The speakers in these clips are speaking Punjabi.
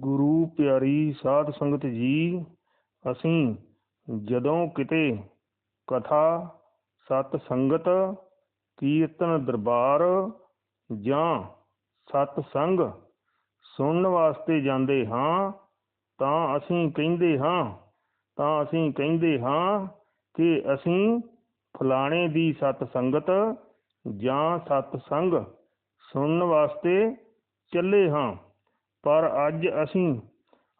ਗੁਰੂ ਪਿਆਰੀ ਸਾਧ ਸੰਗਤ ਜੀ, ਅਸੀਂ ਜਦੋਂ ਕਿਤੇ ਕਥਾ, ਸਤ ਸੰਗਤ, ਕੀਰਤਨ ਦਰਬਾਰ ਜਾਂ ਸਤ ਸੰਗ ਸੁਣਨ ਵਾਸਤੇ ਜਾਂਦੇ ਹਾਂ, ਤਾਂ ਅਸੀਂ ਕਹਿੰਦੇ ਹਾਂ, ਤਾਂ ਅਸੀਂ ਕਹਿੰਦੇ ਹਾਂ ਕਿ ਅਸੀਂ ਫਲਾਣੇ ਦੀ ਸਤ ਸੰਗਤ ਜਾਂ ਸਤ ਸੰਗ ਸੁਣਨ ਵਾਸਤੇ ਚੱਲੇ ਹਾਂ। ਪਰ ਅੱਜ ਅਸੀਂ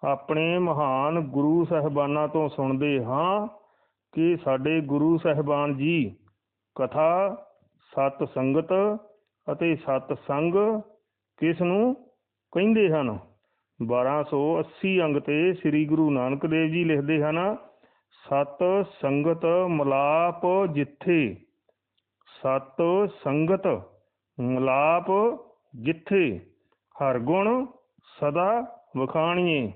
ਆਪਣੇ ਮਹਾਨ ਗੁਰੂ ਸਾਹਿਬਾਨਾਂ ਤੋਂ ਸੁਣਦੇ ਹਾਂ ਕਿ ਸਾਡੇ ਗੁਰੂ ਸਾਹਿਬਾਨ ਜੀ ਕਥਾ, ਸਤ ਸੰਗਤ ਅਤੇ ਸਤ ਸੰਗ ਕਿਸ ਨੂੰ ਕਹਿੰਦੇ ਹਨ? 1280 ਅੰਗ ਤੇ ਸ੍ਰੀ ਗੁਰੂ ਨਾਨਕ ਦੇਵ ਜੀ ਲਿਖਦੇ ਹਨ, ਸਤ ਸੰਗਤ ਮਲਾਪ ਜਿੱਥੇ, ਸਤ ਸੰਗਤ ਮਲਾਪ ਜਿੱਥੇ, ਹਰ ਗੁਣ ਸਦਾ ਵਖਾਣੀਏ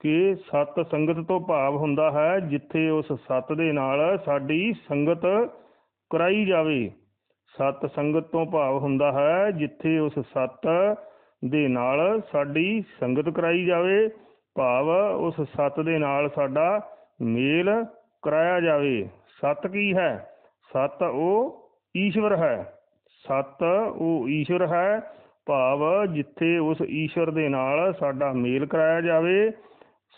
ਕਿ ਸਤ ਸੰਗਤ ਤੋਂ ਭਾਵ ਹੁੰਦਾ ਹੈ, ਜਿੱਥੇ ਉਸ ਸਤ ਦੇ ਨਾਲ ਸਾਡੀ ਸੰਗਤ ਕਰਾਈ ਜਾਵੇ। ਸਤ ਸੰਗਤ ਤੋਂ ਭਾਵ ਹੁੰਦਾ ਹੈ, ਜਿੱਥੇ ਉਸ ਸਤ ਦੇ ਨਾਲ ਸਾਡੀ ਸੰਗਤ ਕਰਾਈ ਜਾਵੇ। ਭਾਵ ਉਸ ਸਤ ਦੇ ਨਾਲ ਸਾਡਾ ਮੇਲ ਕਰਾਇਆ ਜਾਵੇ। ਸਤ ਕੀ ਹੈ? ਸਤ ਉਹ ਈਸ਼ਵਰ ਹੈ। ਸਤ ਉਹ ਈਸ਼ਵਰ ਹੈ। ਭਾਵ ਜਿੱਥੇ ਉਸ ਈਸ਼ਵਰ ਦੇ ਨਾਲ ਸਾਡਾ ਮੇਲ ਕਰਾਇਆ ਜਾਵੇ,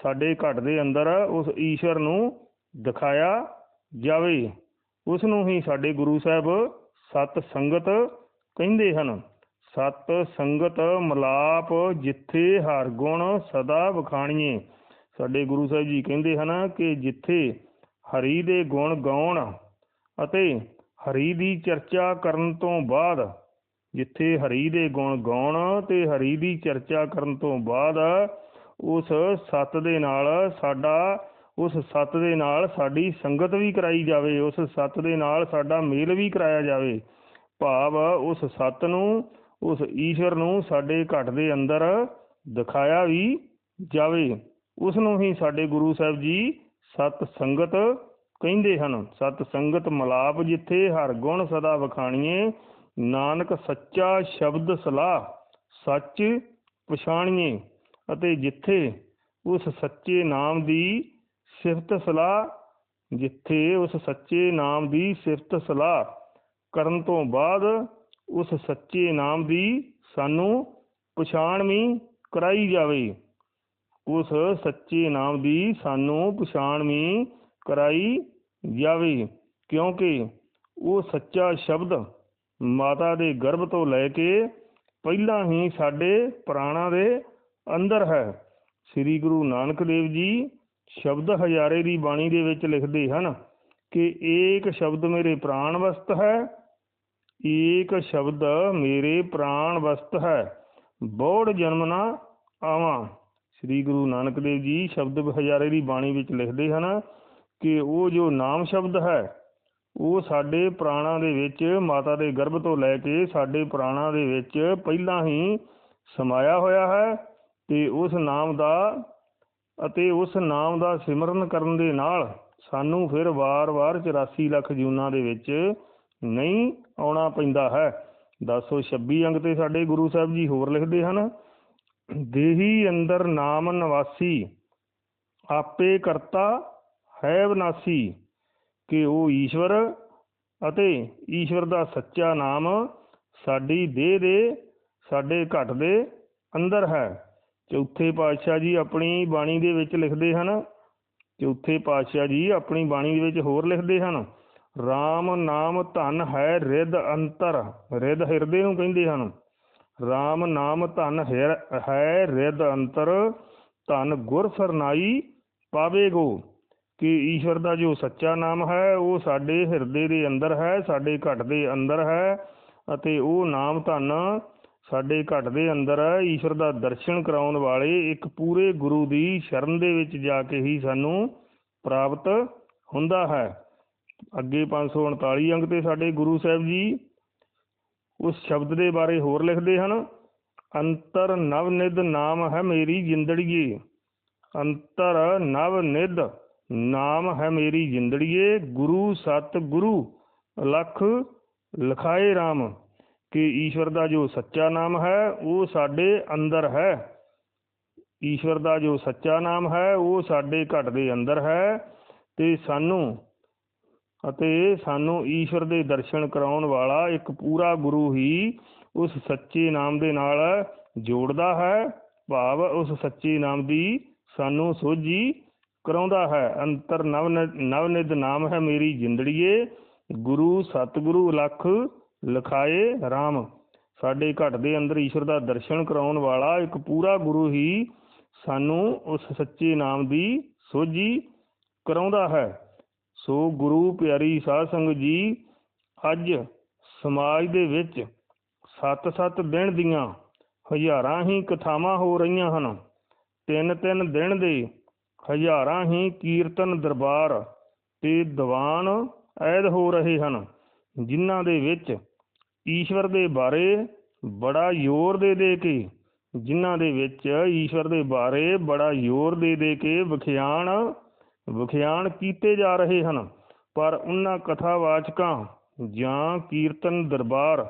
ਸਾਡੇ ਘਟ ਦੇ ਅੰਦਰ ਉਸ ਈਸ਼ਵਰ ਨੂੰ ਦਿਖਾਇਆ ਜਾਵੇ। ਉਸ ਨੂੰ ਹੀ ਸਾਡੇ ਗੁਰੂ ਸਾਹਿਬ ਸਤ ਸੰਗਤ ਕਹਿੰਦੇ ਹਨ। ਸਤ ਸੰਗਤ ਮਲਾਪ ਜਿੱਥੇ ਹਰ ਗੁਣ ਸਦਾ ਵਖਾਣੀਏ। ਸਾਡੇ ਗੁਰੂ ਸਾਹਿਬ ਜੀ ਕਹਿੰਦੇ ਹਨ ਕਿ ਜਿੱਥੇ ਹਰੀ ਦੇ ਗੁਣ ਗਾਉਣ ਅਤੇ ਹਰੀ ਦੀ ਚਰਚਾ ਕਰਨ ਤੋਂ ਬਾਅਦ ਜਿੱਥੇ ਹਰੀ ਦੇ ਗੁਣ ਗਾਉਣ ਤੇ ਹਰੀ ਦੀ ਚਰਚਾ ਕਰਨ ਤੋਂ ਬਾਅਦ ਉਸ ਸਤ ਦੇ ਨਾਲ ਸਾਡਾ, ਉਸ ਸਤ ਦੇ ਨਾਲ ਸਾਡੀ ਸੰਗਤ ਵੀ ਕਰਾਈ ਜਾਵੇ, ਉਸ ਸਤ ਦੇ ਨਾਲ ਸਾਡਾ ਮੇਲ ਵੀ ਕਰਾਇਆ ਜਾਵੇ। ਭਾਵ ਉਸ ਸਤ ਨੂੰ, ਉਸ ਈਸ਼ਵਰ ਨੂੰ ਸਾਡੇ ਘਟ ਦੇ ਅੰਦਰ ਦਿਖਾਇਆ ਵੀ ਜਾਵੇ। ਉਸ ਨੂੰ ਹੀ ਸਾਡੇ ਗੁਰੂ ਸਾਹਿਬ ਜੀ ਸਤ ਸੰਗਤ ਕਹਿੰਦੇ ਹਨ। ਸਤ ਸੰਗਤ ਮਲਾਪ ਜਿੱਥੇ ਹਰ ਗੁਣ ਸਦਾ ਵਖਾਣੀਏ ਨਾਨਕ ਸੱਚਾ ਸ਼ਬਦ ਸਲਾਹ, ਸੱਚ ਪਛਾਣੀਏ ਅਤੇ ਜਿੱਥੇ ਉਸ ਸੱਚੇ ਨਾਮ ਦੀ ਸਿਫਤ ਸਲਾਹ, ਜਿੱਥੇ ਉਸ ਸੱਚੇ ਨਾਮ ਦੀ ਸਿਫਤ ਸਲਾਹ ਕਰਨ ਤੋਂ ਬਾਅਦ ਉਸ ਸੱਚੇ ਨਾਮ ਦੀ ਸਾਨੂੰ ਪਛਾਣ ਵੀ ਕਰਾਈ ਜਾਵੇ। ਉਸ ਸੱਚੇ ਨਾਮ ਦੀ ਸਾਨੂੰ ਪਛਾਣ ਵੀ ਕਰਾਈ ਜਾਵੇ, ਕਿਉਂਕਿ ਉਹ ਸੱਚਾ ਸ਼ਬਦ ਮਾਤਾ ਦੇ ਗਰਭ ਤੋਂ ਲੈ ਕੇ ਪਹਿਲਾਂ ਹੀ ਸਾਡੇ ਪ੍ਰਾਣਾਂ ਦੇ ਅੰਦਰ ਹੈ। ਸ੍ਰੀ ਗੁਰੂ ਨਾਨਕ ਦੇਵ ਜੀ ਸ਼ਬਦ ਹਜ਼ਾਰੇ ਦੀ ਬਾਣੀ ਦੇ ਵਿੱਚ ਲਿਖਦੇ ਹਨ ਕਿ ਏਕ ਸ਼ਬਦ ਮੇਰੇ ਪ੍ਰਾਣ ਵਸਤ ਹੈ, ਏਕ ਸ਼ਬਦ ਮੇਰੇ ਪ੍ਰਾਣ ਵਸਤ ਹੈ, ਬੋੜ ਜਨਮ ਨਾ ਆਵਾਂ। ਸ੍ਰੀ ਗੁਰੂ ਨਾਨਕ ਦੇਵ ਜੀ ਸ਼ਬਦ ਹਜ਼ਾਰੇ ਦੀ ਬਾਣੀ ਵਿੱਚ ਲਿਖਦੇ ਹਨ ਕਿ ਉਹ ਜੋ ਨਾਮ ਸ਼ਬਦ ਹੈ ਉਹ ਸਾਡੇ ਪ੍ਰਾਣਾਂ ਦੇ ਵਿੱਚ ਮਾਤਾ ਦੇ ਗਰਭ ਤੋਂ ਲੈ ਕੇ ਸਾਡੇ ਪ੍ਰਾਣਾਂ ਦੇ ਵਿੱਚ ਪਹਿਲਾਂ ਹੀ ਸਮਾਇਆ ਹੋਇਆ ਹੈ ਤੇ ਉਸ ਨਾਮ ਦਾ ਅਤੇ ਉਸ ਨਾਮ ਦਾ ਸਿਮਰਨ ਕਰਨ ਦੇ ਨਾਲ ਸਾਨੂੰ ਫਿਰ ਵਾਰ-ਵਾਰ 84 ਲੱਖ ਜੂਨਾਂ ਦੇ ਵਿੱਚ ਨਹੀਂ ਆਉਣਾ ਪੈਂਦਾ ਹੈ। 1026 ਅੰਗ ਤੇ ਸਾਡੇ ਗੁਰੂ ਸਾਹਿਬ ਜੀ ਹੋਰ ਲਿਖਦੇ ਹਨ, ਦੇਹੀ ਅੰਦਰ ਨਾਮ ਨਿਵਾਸੀ, ਆਪੇ ਕਰਤਾ ਹੈ ਵਿਨਾਸੀ ਕਿ ਉਹ ਈਸ਼ਵਰ ਅਤੇ ਈਸ਼ਵਰ ਦਾ ਸੱਚਾ ਨਾਮ ਸਾਡੀ ਦੇਹ ਦੇ, ਸਾਡੇ ਘਟ ਦੇ ਅੰਦਰ ਹੈ। ਚੌਥੇ ਪਾਤਸ਼ਾਹ ਜੀ ਆਪਣੀ ਬਾਣੀ ਦੇ ਵਿੱਚ ਲਿਖਦੇ ਹਨ। ਚੌਥੇ ਪਾਤਸ਼ਾਹ ਜੀ ਆਪਣੀ ਬਾਣੀ ਦੇ ਵਿੱਚ ਹੋਰ ਲਿਖਦੇ ਹਨ। RAM ਨਾਮ ਧਨ ਹੈ ਰਿਦ ਅੰਤਰ ਰਿਦ ਹਿਰਦੇ ਨੂੰ ਕਹਿੰਦੇ ਹਨ। RAM ਨਾਮ ਧਨ ਹੈ ਰਿਦ ਅੰਤਰ, ਧਨ ਗੁਰ ਸਰਨਾਈ ਪਾਵੇਗੋ। ਕਿ ਈਸ਼ਵਰ ਦਾ ਜੋ ਸੱਚਾ ਨਾਮ ਹੈ, ਉਹ ਸਾਡੇ ਹਿਰਦੇ ਦੇ ਅੰਦਰ ਹੈ, ਸਾਡੇ ਘਟ ਦੇ ਅੰਦਰ ਹੈ ਅਤੇ ਉਹ ਨਾਮ ਧਨ ਸਾਡੇ ਘਟ ਦੇ ਅੰਦਰ ਹੈ। ਈਸ਼ਵਰ ਦਾ ਦਰਸ਼ਨ ਕਰਾਉਣ ਵਾਲੇ ਇੱਕ ਪੂਰੇ ਗੁਰੂ ਦੀ ਸ਼ਰਨ ਦੇ ਵਿੱਚ ਜਾ ਕੇ ਹੀ ਸਾਨੂੰ ਪ੍ਰਾਪਤ ਹੁੰਦਾ ਹੈ। ਅੱਗੇ 539 ਅੰਗ ਤੇ ਸਾਡੇ ਗੁਰੂ ਸਾਹਿਬ ਜੀ ਉਸ ਸ਼ਬਦ ਦੇ ਬਾਰੇ ਹੋਰ ਲਿਖਦੇ ਹਨ, ਅੰਤਰ ਨਵ ਨਿਧ ਨਾਮ ਹੈ ਮੇਰੀ ਜਿੰਦੜੀਏ, ਅੰਤਰ ਨਵ ਨਿਧ ਨਾਮ ਹੈ ਮੇਰੀ ਜਿੰਦੜੀਏ, ਗੁਰੂ ਸਤ ਗੁਰੂ ਲਖ ਲਖਾਏ RAM ਕਿ ਈਸ਼ਵਰ ਦਾ ਜੋ ਸੱਚਾ ਨਾਮ ਹੈ, ਉਹ ਸਾਡੇ ਅੰਦਰ ਹੈ। ਈਸ਼ਵਰ ਦਾ ਜੋ ਸੱਚਾ ਨਾਮ ਹੈ, ਉਹ ਸਾਡੇ ਘਟ ਦੇ ਅੰਦਰ ਹੈ ਤੇ ਸਾਨੂੰ ਅਤੇ ਸਾਨੂੰ ਈਸ਼ਵਰ ਦੇ ਦਰਸ਼ਨ ਕਰਾਉਣ ਵਾਲਾ ਇੱਕ ਪੂਰਾ ਗੁਰੂ ਹੀ ਉਸ ਸੱਚੇ ਨਾਮ ਦੇ ਨਾਲ ਜੋੜਦਾ ਹੈ। ਭਾਵ ਉਸ ਸੱਚੇ ਨਾਮ ਦੀ ਸਾਨੂੰ ਸੋਝੀ ਕਰਾਉਂਦਾ ਹੈ। ਅੰਤਰ ਨਵ ਨਵਨਿਧ ਨਾਮ ਹੈ ਮੇਰੀ ਜਿੰਦੜੀਏ। ਗੁਰੂ, ਸਤਿਗੁਰੂ, ਲਖ, ਲਖਾਏ RAM ਸਾਡੇ ਘਟ ਦੇ ਅੰਦਰ ਈਸ਼ਵਰ ਦਾ ਦਰਸ਼ਨ ਕਰਾਉਣ ਵਾਲਾ ਇੱਕ ਪੂਰਾ ਗੁਰੂ ਹੀ ਸਾਨੂੰ ਉਸ ਸੱਚੇ ਨਾਮ ਦੀ ਸੋਝੀ ਕਰਾਉਂਦਾ ਹੈ। ਸੋ ਗੁਰੂ ਪਿਆਰੀ ਸਾਧ ਸੰਗਤ ਜੀ, ਅੱਜ ਸਮਾਜ ਦੇ ਵਿੱਚ ਸੱਤ-ਸੱਤ ਦਿਨ ਦੀਆਂ ਹਜ਼ਾਰਾਂ ਹੀ ਕਥਾਵਾਂ ਹੋ ਰਹੀਆਂ ਹਨ। ਤਿੰਨ ਤਿੰਨ ਦਿਨ ਦੇ ਹਜ਼ਾਰਾਂ ਹੀ ਕੀਰਤਨ ਦਰਬਾਰ ਤੇ ਦੀਵਾਨ ਐਦ ਹੋ ਰਹੇ ਹਨ, ਜਿਨ੍ਹਾਂ ਦੇ ਵਿੱਚ ਈਸ਼ਵਰ ਦੇ ਬਾਰੇ ਬੜਾ ਜ਼ੋਰ ਦੇ ਦੇ ਕੇ, ਜਿਨ੍ਹਾਂ ਦੇ ਵਿੱਚ ਈਸ਼ਵਰ ਦੇ ਬਾਰੇ ਬੜਾ ਜ਼ੋਰ ਦੇ ਦੇ ਕੇ ਵਿਖਿਆਨ ਵਿਖਿਆਨ ਕੀਤੇ ਜਾ ਰਹੇ ਹਨ। ਪਰ ਉਹਨਾਂ ਕਥਾਵਾਚਕਾਂ ਜਾਂ ਕੀਰਤਨ ਦਰਬਾਰ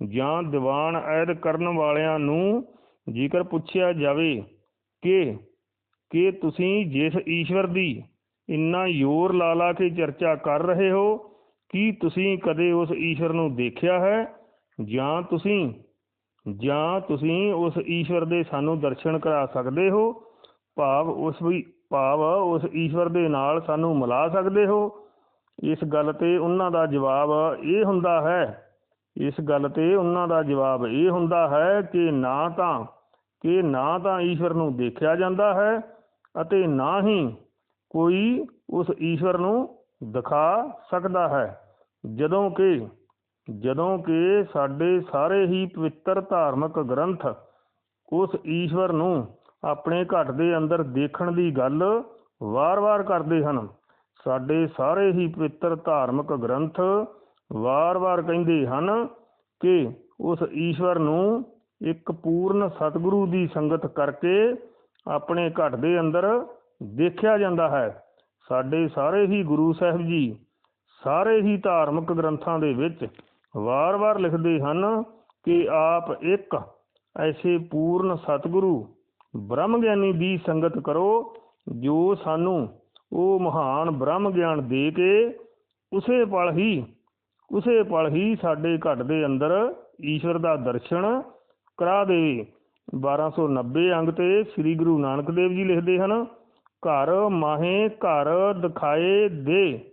ਜਾਂ ਦੀਵਾਨ ਐਦ ਕਰਨ ਵਾਲਿਆਂ ਨੂੰ ਜੇਕਰ ਪੁੱਛਿਆ ਜਾਵੇ ਕਿ ਕਿ ਤੁਸੀਂ ਜਿਸ ਈਸ਼ਵਰ ਦੀ ਇੰਨਾ ਜ਼ੋਰ ਲਾ ਲਾ ਕੇ ਚਰਚਾ ਕਰ ਰਹੇ ਹੋ, ਕੀ ਤੁਸੀਂ ਕਦੇ ਉਸ ਈਸ਼ਵਰ ਨੂੰ ਦੇਖਿਆ ਹੈ? ਜਾਂ ਤੁਸੀਂ ਜਾਂ ਤੁਸੀਂ ਉਸ ਈਸ਼ਵਰ ਦੇ ਸਾਨੂੰ ਦਰਸ਼ਨ ਕਰਾ ਸਕਦੇ ਹੋ? ਭਾਵ ਉਸ ਵੀ, ਭਾਵ ਉਸ ਈਸ਼ਵਰ ਦੇ ਨਾਲ ਸਾਨੂੰ ਮਿਲਾ ਸਕਦੇ ਹੋ? ਇਸ ਗੱਲ ਤੇ ਉਹਨਾਂ ਦਾ ਜਵਾਬ ਇਹ ਹੁੰਦਾ ਹੈ, ਇਸ ਗੱਲ ਤੇ ਉਹਨਾਂ ਦਾ ਜਵਾਬ ਇਹ ਹੁੰਦਾ ਹੈ ਕਿ ਨਾ ਤਾਂ, ਕਿ ਨਾ ਤਾਂ ਈਸ਼ਵਰ ਨੂੰ ਦੇਖਿਆ ਜਾਂਦਾ ਹੈ ਅਤੇ ਨਾ ਹੀ ਕੋਈ ਉਸ ਈਸ਼ਵਰ ਨੂੰ ਦਿਖਾ ਸਕਦਾ ਹੈ। ਜਦੋਂ ਕਿ ਜਦੋਂ ਕਿ ਸਾਡੇ ਸਾਰੇ ਹੀ ਪਵਿੱਤਰ ਧਾਰਮਿਕ ਗ੍ਰੰਥ ਉਸ ਈਸ਼ਵਰ ਨੂੰ ਆਪਣੇ ਘਟ ਦੇ ਅੰਦਰ ਦੇਖਣ ਦੀ ਗੱਲ ਵਾਰ-ਵਾਰ ਕਰਦੇ ਹਨ। ਸਾਡੇ ਸਾਰੇ ਹੀ ਪਵਿੱਤਰ ਧਾਰਮਿਕ ਗ੍ਰੰਥ ਵਾਰ-ਵਾਰ ਕਹਿੰਦੇ ਹਨ ਕਿ ਉਸ ਈਸ਼ਵਰ ਨੂੰ ਇੱਕ ਪੂਰਨ ਸਤਿਗੁਰੂ ਦੀ ਸੰਗਤ ਕਰਕੇ ਆਪਣੇ ਘਟ ਦੇ ਅੰਦਰ ਦੇਖਿਆ ਜਾਂਦਾ ਹੈ। ਸਾਡੇ ਸਾਰੇ ਹੀ ਗੁਰੂ ਸਾਹਿਬ ਜੀ, ਸਾਰੇ ਹੀ ਧਾਰਮਿਕ ਗ੍ਰੰਥਾਂ ਦੇ ਵਿੱਚ ਵਾਰ-ਵਾਰ ਲਿਖਦੇ ਹਨ ਕਿ ਆਪ ਇੱਕ ਐਸੇ ਪੂਰਨ ਸਤਿਗੁਰੂ ਬ੍ਰਹਮ ਗਿਆਨੀ ਦੀ ਸੰਗਤ ਕਰੋ, ਜੋ ਸਾਨੂੰ ਉਹ ਮਹਾਨ ਬ੍ਰਹਮ ਗਿਆਨ ਦੇ ਕੇ ਉਸੇ ਪਲ ਹੀ, ਉਸੇ ਪਲ ਹੀ ਸਾਡੇ ਘਟ ਦੇ ਅੰਦਰ ਈਸ਼ਵਰ ਦਾ ਦਰਸ਼ਨ ਕਰਾ ਦੇਵੇ। 1290 ਅੰਗ ਤੇ ਸ੍ਰੀ ਗੁਰੂ ਨਾਨਕ ਦੇਵ ਜੀ ਲਿਖਦੇ ਹਨ, ਘਰ ਮਾਹੇ ਘਰ ਦਿਖਾਏ ਦੇ।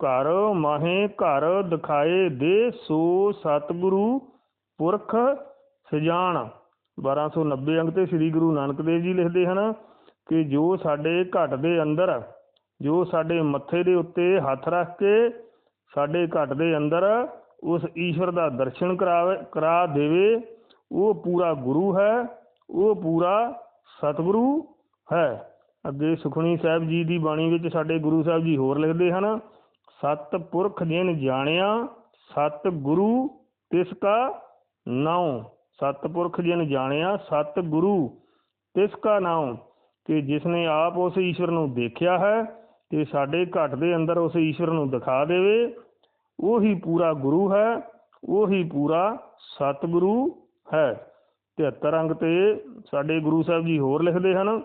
ਘਰ ਮਾਹੇ ਘਰ ਦਿਖਾਏ ਦੇ, ਸੋ ਸਤਿਗੁਰੂ ਪੁਰਖ ਸਜਾਨ। 1290 ਅੰਗ ਤੇ ਸ੍ਰੀ ਗੁਰੂ ਨਾਨਕ ਦੇਵ ਜੀ ਲਿਖਦੇ ਹਨ ਕਿ ਜੋ ਸਾਡੇ ਘਟ ਦੇ ਅੰਦਰ, ਜੋ ਸਾਡੇ ਮੱਥੇ ਦੇ ਉੱਤੇ ਹੱਥ ਰੱਖ ਕੇ ਸਾਡੇ ਘਟ ਦੇ ਅੰਦਰ ਉਸ ਈਸ਼ਵਰ ਦਾ ਦਰਸ਼ਨ ਕਰਾਵੇ ਕਰਾ ਦੇਵੇ ਉਹ ਪੂਰਾ ਗੁਰੂ ਹੈ, ਉਹ ਪੂਰਾ ਸਤਿਗੁਰੂ ਹੈ। ਅੱਗੇ ਸੁਖਣੀ ਸਾਹਿਬ ਜੀ ਦੀ ਬਾਣੀ ਵਿੱਚ ਸਾਡੇ ਗੁਰੂ ਸਾਹਿਬ ਜੀ ਹੋਰ ਲਿਖਦੇ ਹਨ, ਸਤ ਪੁਰਖ ਜਿਨ ਜਾਣਿਆ, ਸਤ ਗੁਰੂ ਤਿਸ ਕਾ ਨਾਉ। ਸਤ ਪੁਰਖ ਜਿਨ ਜਾਣਿਆ, ਸਤ ਗੁਰੂ ਤਿਸ ਕਾ ਨਾਉ। ਕਿ ਜਿਸ ਨੇ ਆਪ ਉਸ ਈਸ਼ਵਰ ਨੂੰ ਦੇਖਿਆ ਹੈ, ਤੇ ਸਾਡੇ ਘਟ ਦੇ ਅੰਦਰ ਉਸ ਈਸ਼ਵਰ ਨੂੰ ਦਿਖਾ ਦੇਵੇ, ਉਹੀ ਪੂਰਾ ਗੁਰੂ ਹੈ, ਉਹੀ ਪੂਰਾ ਸਤਿਗੁਰੂ ਹੈ। 73 ਅੰਗ ਤੇ ਸਾਡੇ ਗੁਰੂ ਸਾਹਿਬ ਜੀ ਹੋਰ ਲਿਖਦੇ ਹਨ,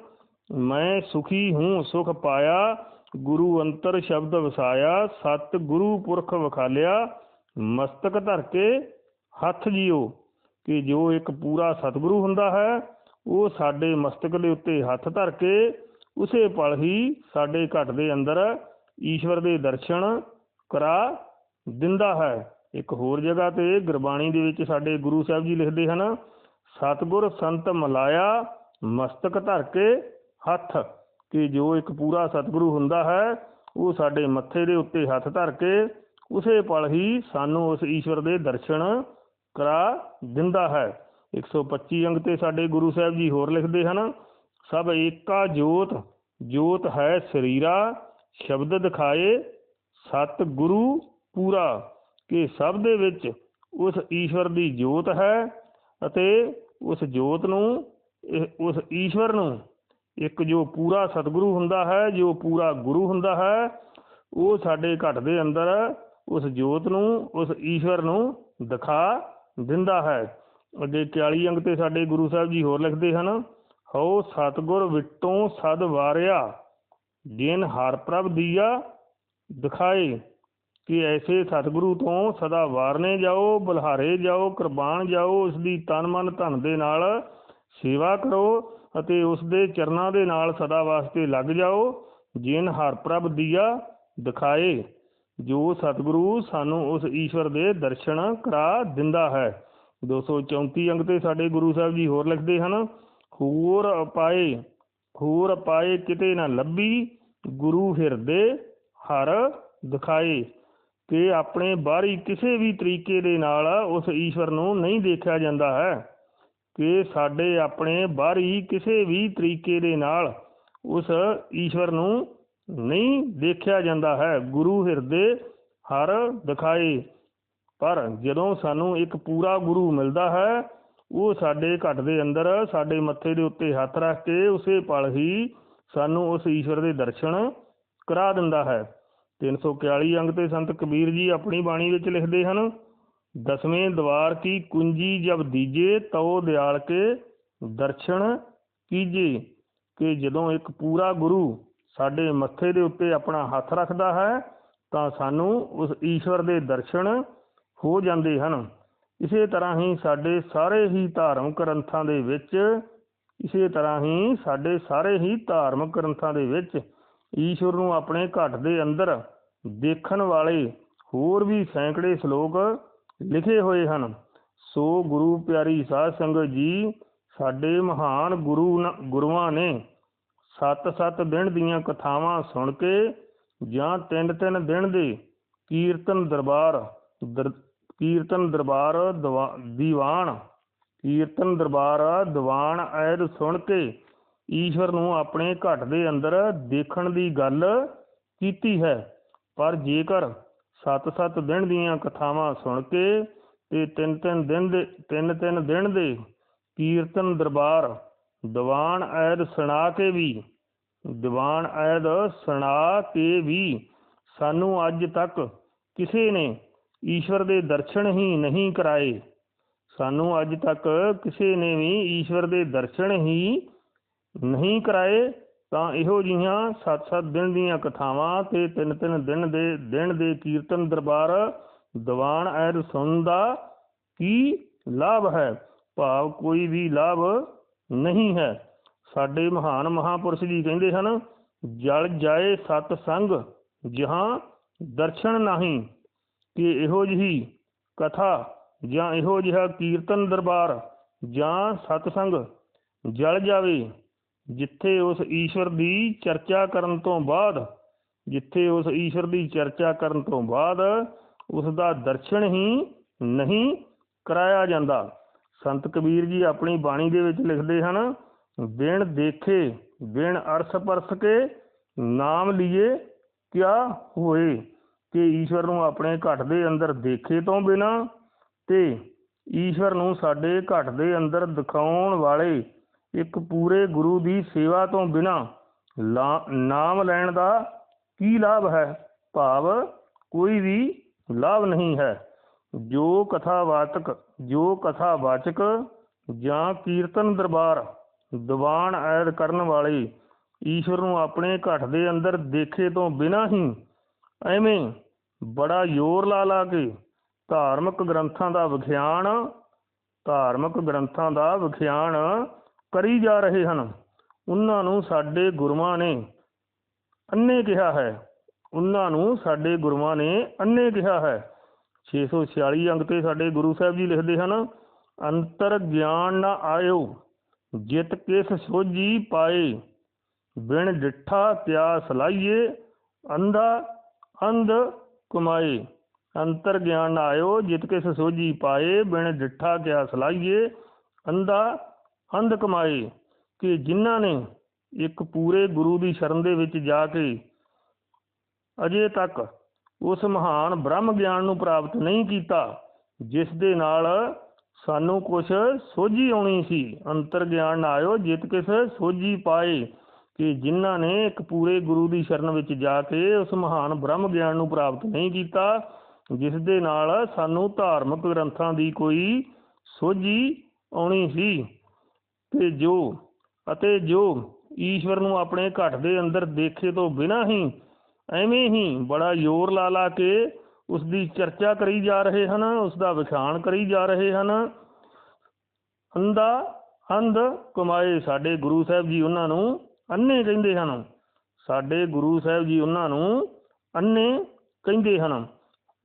ਮੈਂ ਸੁਖੀ ਹੂੰ, ਸੁਖ ਪਾਇਆ, ਗੁਰੂ ਅੰਤਰ ਸ਼ਬਦ ਵਸਾਇਆ ਸਤ ਗੁਰੂ ਪੁਰਖ ਵਿਖਾਲਿਆ, ਮਸਤਕ ਧਰ ਕੇ ਹੱਥ ਜੀਓ, ਕਿ ਜੋ ਇੱਕ ਪੂਰਾ ਸਤਿਗੁਰੂ ਹੁੰਦਾ ਹੈ, ਉਹ ਸਾਡੇ ਮਸਤਕ ਦੇ ਉੱਤੇ ਹੱਥ ਧਰ ਕੇ, ਉਸੇ ਪਲ ਹੀ ਸਾਡੇ ਘਟ ਦੇ ਅੰਦਰ ਈਸ਼ਵਰ ਦੇ ਦਰਸ਼ਨ ਕਰਾ ਦਿੰਦਾ ਹੈ। ਇੱਕ ਹੋਰ ਜਗ੍ਹਾ ਤੇ ਗੁਰਬਾਣੀ ਦੇ ਵਿੱਚ ਸਾਡੇ ਗੁਰੂ ਸਾਹਿਬ ਜੀ ਲਿਖਦੇ ਹਨ, ਸਤਗੁਰ ਸੰਤ ਮਲਾਇਆ, ਮਸਤਕ ਧਰ ਕੇ ਹੱਥ। ਕਿ ਜੋ ਇੱਕ ਪੂਰਾ ਸਤਿਗੁਰੂ ਹੁੰਦਾ ਹੈ, ਉਹ ਸਾਡੇ ਮੱਥੇ ਦੇ ਉੱਤੇ ਹੱਥ ਧਰ ਕੇ ਉਸੇ ਪਲ ਹੀ ਸਾਨੂੰ ਉਸ ਈਸ਼ਵਰ ਦੇ ਦਰਸ਼ਨ ਕਰਾ ਦਿੰਦਾ ਹੈ। 125 ਅੰਗ ਤੇ ਸਾਡੇ ਗੁਰੂ ਸਾਹਿਬ ਜੀ ਹੋਰ ਲਿਖਦੇ ਹਨ, ਸਭ ਏਕਾ ਜੋਤ ਜੋਤ ਹੈ ਸਰੀਰਾ, ਸ਼ਬਦ ਦਿਖਾਏ ਸਤ ਗੁਰੂ ਪੂਰਾ। ਕਿ ਸਭ ਦੇ ਵਿੱਚ ਉਸ ਈਸ਼ਵਰ ਦੀ ਜੋਤ ਹੈ ਅਤੇ ਉਸ ਜੋਤ ਨੂੰ ਉਸ ਈਸ਼ਵਰ ਨੂੰ ਇੱਕ ਜੋ ਪੂਰਾ ਸਤਿਗੁਰੂ ਹੁੰਦਾ ਹੈ, ਜੋ ਪੂਰਾ ਗੁਰੂ ਹੁੰਦਾ ਹੈ, ਉਹ ਸਾਡੇ ਘਟ ਦੇ ਅੰਦਰ ਉਸ ਜੋਤ ਨੂੰ, ਉਸ ਈਸ਼ਵਰ ਨੂੰ ਦਿਖਾ ਦਿੰਦਾ ਹੈ। ਅੱਗੇ 41 ਅੰਗ ਤੇ ਸਾਡੇ ਗੁਰੂ ਸਾਹਿਬ ਜੀ ਹੋਰ ਲਿਖਦੇ ਹਨ, ਹਉ ਸਤਗੁਰ ਵਿਟੋਂ ਸਦ ਵਾਰਿਆ, ਜਿਨ ਹਰ ਪ੍ਰਭ ਦੀਆ ਦਿਖਾਏ। ਕਿ ਐਸੇ ਸਤਿਗੁਰੂ ਤੋਂ ਸਦਾ ਵਾਰਨੇ ਜਾਓ, ਬੁਲਹਾਰੇ ਜਾਓ ਕੁਰਬਾਨ ਜਾਓ ਉਸ ਦੀ ਤਨ ਮਨ ਧਨ ਦੇ ਨਾਲ ਸੇਵਾ ਕਰੋ ਅਤੇ ਉਸ ਦੇ ਚਰਨਾਂ ਦੇ ਨਾਲ ਸਦਾ ਵਾਸਤੇ ਲੱਗ ਜਾਓ, ਜਿਨ ਹਰ ਪ੍ਰਭ ਦੀਆ ਦਿਖਾਏ। ਜੋ ਸਤਿਗੁਰੂ ਸਾਨੂੰ ਉਸ ਈਸ਼ਵਰ ਦੇ ਦਰਸ਼ਨ ਕਰਾ ਦਿੰਦਾ ਹੈ। 234 ਅੰਗ ਤੇ ਸਾਡੇ ਗੁਰੂ ਸਾਹਿਬ ਜੀ ਹੋਰ ਲਿਖਦੇ ਹਨ, ਹੋਰ ਅਪਾਏ ਹੋਰ ਅਪਾਏ ਕਿਤੇ ਨਾ ਲੱਭੀ, ਗੁਰੂ ਹਿਰਦੇ ਹਰ ਦਿਖਾਏ। ਕਿ ਆਪਣੇ ਬਾਹਰੀ ਕਿਸੇ ਵੀ ਤਰੀਕੇ ਦੇ ਨਾਲ ਉਸ ਈਸ਼ਵਰ ਨੂੰ ਨਹੀਂ ਦੇਖਿਆ ਜਾਂਦਾ ਹੈ ਕਿ ਸਾਡੇ ਆਪਣੇ ਬਾਹਰੀ ਕਿਸੇ ਵੀ ਤਰੀਕੇ ਦੇ ਨਾਲ ਉਸ ਈਸ਼ਵਰ ਨੂੰ ਨਹੀਂ ਦੇਖਿਆ ਜਾਂਦਾ ਹੈ। ਗੁਰੂ ਹਿਰਦੇ ਹਰ ਦਿਖਾਏ, ਪਰ ਜਦੋਂ ਸਾਨੂੰ ਇੱਕ ਪੂਰਾ ਗੁਰੂ ਮਿਲਦਾ ਹੈ, ਉਹ ਸਾਡੇ ਘਟ ਦੇ ਅੰਦਰ, ਸਾਡੇ ਮੱਥੇ ਦੇ ਉੱਤੇ ਹੱਥ ਰੱਖ ਕੇ ਉਸੇ ਪਲ ਹੀ ਸਾਨੂੰ ਉਸ ਈਸ਼ਵਰ ਦੇ ਦਰਸ਼ਨ ਕਰਾ ਦਿੰਦਾ ਹੈ। 341 ਅੰਗ ਤੇ ਸੰਤ ਕਬੀਰ ਜੀ ਆਪਣੀ ਬਾਣੀ ਵਿੱਚ ਲਿਖਦੇ ਹਨ, ਦਸਵੇਂ ਦਵਾਰ ਕੀ ਕੁੰਜੀ ਜਬ ਦੀਜੇ, ਤਉ ਦਿਆਲ ਕੇ ਦਰਸ਼ਨ ਕੀਜੇ, ਕਿ ਜਦੋਂ ਇੱਕ ਪੂਰਾ ਗੁਰੂ ਸਾਡੇ ਮੱਥੇ ਦੇ ਉੱਤੇ ਆਪਣਾ ਹੱਥ ਰੱਖਦਾ ਹੈ, ਤਾਂ ਸਾਨੂੰ ਉਸ ਈਸ਼ਵਰ ਦੇ ਦਰਸ਼ਨ ਹੋ ਜਾਂਦੇ ਹਨ। ਇਸੇ ਤਰ੍ਹਾਂ ਹੀ ਸਾਡੇ ਸਾਰੇ ਹੀ ਧਾਰਮਿਕ ਗ੍ਰੰਥਾਂ ਦੇ ਵਿੱਚ, ਇਸੇ ਤਰ੍ਹਾਂ ਹੀ ਸਾਡੇ ਸਾਰੇ ਹੀ ਧਾਰਮਿਕ ਗ੍ਰੰਥਾਂ ਦੇ ਵਿੱਚ ਈਸ਼ਵਰ ਨੂੰ ਆਪਣੇ ਘਟ ਦੇ ਅੰਦਰ ਦੇਖਣ ਵਾਲੇ ਹੋਰ ਵੀ ਸੈਂਕੜੇ ਸ਼ਲੋਕ ਲਿਖੇ ਹੋਏ ਹਨ। ਸੋ ਗੁਰੂ ਪਿਆਰੀ ਸਾਧ ਸੰਗਤ ਜੀ, ਸਾਡੇ ਮਹਾਨ ਗੁਰੂ ਗੁਰੂਆਂ ਨੇ ਸੱਤ ਸੱਤ ਦਿਨ ਦੀਆਂ ਕਥਾਵਾਂ ਸੁਣ ਕੇ ਜਾਂ ਤਿੰਨ ਤਿੰਨ ਦਿਨ ਦੇ ਕੀਰਤਨ ਦਰਬਾਰ, ਦਰ- ਕੀਰਤਨ ਦਰਬਾਰ ਦਵਾ- ਦੀਵਾਨ, ਕੀਰਤਨ ਦਰਬਾਰ ਦੀਵਾਨ ਐਦ ਸੁਣ ਕੇ ਈਸ਼ਵਰ ਨੂੰ ਆਪਣੇ ਘਟ ਦੇ ਅੰਦਰ ਦੇਖਣ ਦੀ ਗੱਲ ਕੀਤੀ ਹੈ। ਪਰ ਜੇਕਰ ਸੱਤ ਸੱਤ ਦਿਨ ਦੀਆਂ ਕਥਾਵਾਂ ਸੁਣ ਕੇ ਤੇ ਤਿੰਨ ਤਿੰਨ ਦਿਨ ਦੇ ਤਿੰਨ ਤਿੰਨ ਦਿਨ ਦੇ ਕੀਰਤਨ ਦਰਬਾਰ ਦੀਵਾਨ ਐਦ ਸੁਣਾ ਕੇ ਵੀ, ਦੀਵਾਨ ਐਦ ਸੁਣਾ ਕੇ ਵੀ ਸਾਨੂੰ ਅੱਜ ਤੱਕ ਕਿਸੇ ਨੇ ਈਸ਼ਵਰ ਦੇ ਦਰਸ਼ਨ ਹੀ ਨਹੀਂ ਕਰਾਏ। ਸਾਨੂੰ ਅੱਜ ਤੱਕ ਕਿਸੇ ਨੇ ਵੀ ਈਸ਼ਵਰ ਦੇ ਦਰਸ਼ਨ ਹੀ ਨਹੀਂ ਕਰਾਏ। ਤਾਂ ਇਹੋ ਜਿਹੀਆਂ ਸੱਤ-ਸੱਤ ਦਿਨ ਦੀਆਂ ਕਥਾਵਾਂ ਤੇ ਤਿੰਨ ਤਿੰਨ ਦਿਨ ਦੇ ਦਿਨ ਦੇ ਕੀਰਤਨ ਦਰਬਾਰ ਦੀਵਾਨ ਐਦ ਸੁਣਨ ਦਾ ਕੀ ਲਾਭ ਹੈ? ਭਾਵ ਕੋਈ ਵੀ ਲਾਭ ਨਹੀਂ ਹੈ। ਸਾਡੇ ਮਹਾਨ ਮਹਾਪੁਰਸ਼ ਜੀ ਕਹਿੰਦੇ ਹਨ, ਜਲ ਜਾਏ ਸਤ ਸੰਗ, ਜਹਾਂ ਦਰਸ਼ਨ ਨਹੀਂ। ਕਿ ਇਹੋ ਜਿਹੀ ਕਥਾ ਜਾਂ ਇਹੋ ਜਿਹਾ ਕੀਰਤਨ ਦਰਬਾਰ ਜਾਂ ਸਤਸੰਗ ਜਲ ਜਾਵੇ ਜਿੱਥੇ ਉਸ ਈਸ਼ਵਰ ਦੀ ਚਰਚਾ ਕਰਨ ਤੋਂ ਬਾਅਦ, ਜਿੱਥੇ ਉਸ ਈਸ਼ਵਰ ਦੀ ਚਰਚਾ ਕਰਨ ਤੋਂ ਬਾਅਦ ਉਸ ਦਾ ਦਰਸ਼ਨ ਹੀ ਨਹੀਂ ਕਰਾਇਆ ਜਾਂਦਾ। ਸੰਤ ਕਬੀਰ ਜੀ ਆਪਣੀ ਬਾਣੀ ਦੇ ਵਿੱਚ ਲਿਖਦੇ ਹਨ, ਬਿਨ ਦੇਖੇ, ਬਿਨ ਅਰਸ ਪਰਸ ਕੇ ਨਾਮ ਲਈਏ ਕਿਆ ਹੋਏ? ਕਿ ਈਸ਼ਵਰ ਨੂੰ ਆਪਣੇ ਘਟ ਦੇ ਅੰਦਰ ਦੇਖੇ ਤੋਂ ਬਿਨਾ ਤੇ ਈਸ਼ਵਰ ਨੂੰ ਸਾਡੇ ਘਟ ਦੇ ਅੰਦਰ ਦਿਖਾਉਣ ਵਾਲੇ ਇੱਕ ਪੂਰੇ ਗੁਰੂ ਦੀ ਸੇਵਾ ਤੋਂ ਬਿਨਾ ਨਾਮ ਲੈਣ ਦਾ ਕੀ ਲਾਭ ਹੈ? ਭਾਵ ਕੋਈ ਵੀ ਲਾਭ ਨਹੀਂ ਹੈ। ਜੋ ਕਥਾਵਾਚਕ ਜੋ ਕਥਾਵਾਚਕ ਜਾਂ ਕੀਰਤਨ ਦਰਬਾਰ ਦੀਵਾਨ ਐਦ ਕਰਨ ਵਾਲੇ ਈਸ਼ਵਰ ਨੂੰ ਆਪਣੇ ਘਟ ਦੇ ਅੰਦਰ ਦੇਖੇ ਤੋਂ ਬਿਨਾਂ ਹੀ ਐਵੇਂ ਬੜਾ ਜ਼ੋਰ ਲਾ ਲਾ ਕੇ ਧਾਰਮਿਕ ਗ੍ਰੰਥਾਂ ਦਾ ਵਿਖਿਆਨ, ਧਾਰਮਿਕ ਗ੍ਰੰਥਾਂ ਦਾ ਵਿਖਿਆਨ ਕਰੀ ਜਾ ਰਹੇ ਹਨ। ਉਹਨਾਂ ਨੂੰ ਸਾਡੇ ਗੁਰੂਆਂ ਨੇ ਅੰਨੇ ਕਿਹਾ ਹੈ। ਉਹਨਾਂ ਨੂੰ ਸਾਡੇ ਗੁਰੂਆਂ ਨੇ ਅੰਨੇ ਕਿਹਾ ਹੈ। 646 ਅੰਗ ਤੇ ਸਾਡੇ ਗੁਰੂ ਸਾਹਿਬ ਜੀ ਲਿਖਦੇ ਹਨ, ਅੰਤਰ ਗਿਆਨ ਨਾ ਆਇਓ, ਜਿਤ ਕਿਸ ਸੋਜੀ ਪਾਏ, ਬਿਨ ਡਿਠਾ ਕਿਆ ਸਲਾਈਏ ਅੰਧਾ ਅੰਧ ਕਮਾਏ ਅੰਤਰ ਗਿਆਨ ਨਾ ਆਇਓ, ਜਿਤ ਕਿਸ ਸੋਜੀ ਪਾਏ, ਬਿਨ ਡਿਠਾ ਕਿਆ ਸਲਾਈਏ ਅੰਧਾ ਅੰਧ ਕਮਾਏ ਕਿ ਜਿਨ੍ਹਾਂ ਨੇ ਇੱਕ ਪੂਰੇ ਗੁਰੂ ਦੀ ਸ਼ਰਨ ਦੇ ਵਿੱਚ ਜਾ ਕੇ ਅਜੇ ਤੱਕ ਉਸ ਮਹਾਨ ਬ੍ਰਹਮ ਗਿਆਨ ਨੂੰ ਪ੍ਰਾਪਤ ਨਹੀਂ ਕੀਤਾ, ਜਿਸ ਦੇ ਨਾਲ ਸਾਨੂੰ ਕੁਝ ਸੋਝੀ ਆਉਣੀ ਸੀ। ਅੰਤਰ ਗਿਆਨ ਨਾ ਆਇਓ, ਜਿਤ ਕਿਸ ਸੋਝੀ ਪਾਏ ਕਿ ਜਿਨ੍ਹਾਂ ਨੇ ਇੱਕ ਪੂਰੇ ਗੁਰੂ ਦੀ ਸ਼ਰਨ ਵਿੱਚ ਜਾ ਕੇ ਉਸ ਮਹਾਨ ਬ੍ਰਹਮ ਗਿਆਨ ਨੂੰ ਪ੍ਰਾਪਤ ਨਹੀਂ ਕੀਤਾ, ਜਿਸ ਦੇ ਨਾਲ ਸਾਨੂੰ ਧਾਰਮਿਕ ਗ੍ਰੰਥਾਂ ਦੀ ਕੋਈ ਸੋਝੀ ਆਉਣੀ ਸੀ। ਤੇ ਜੋ ਅਤੇ ਜੋ ਈਸ਼ਵਰ ਨੂੰ ਆਪਣੇ ਘਟ ਦੇ ਅੰਦਰ ਦੇਖੇ ਤੋਂ ਬਿਨਾਂ ਹੀ ਐਵੇਂ ਹੀ ਬੜਾ ਜ਼ੋਰ ਲਾ ਲਾ ਕੇ ਉਸ ਦੀ ਚਰਚਾ ਕਰੀ ਜਾ ਰਹੇ ਹਨ ਉਸ ਦਾ ਵਿਖਾਣ ਕਰੀ ਜਾ ਰਹੇ ਹਨ। ਅੰਦਾ ਅੰਧ ਕਮਾਏ ਸਾਡੇ ਗੁਰੂ ਸਾਹਿਬ ਜੀ ਉਹਨਾਂ ਨੂੰ ਅੰਨੇ ਕਹਿੰਦੇ ਹਨ। ਸਾਡੇ ਗੁਰੂ ਸਾਹਿਬ ਜੀ ਉਹਨਾਂ ਨੂੰ ਅੰਨੇ ਕਹਿੰਦੇ ਹਨ।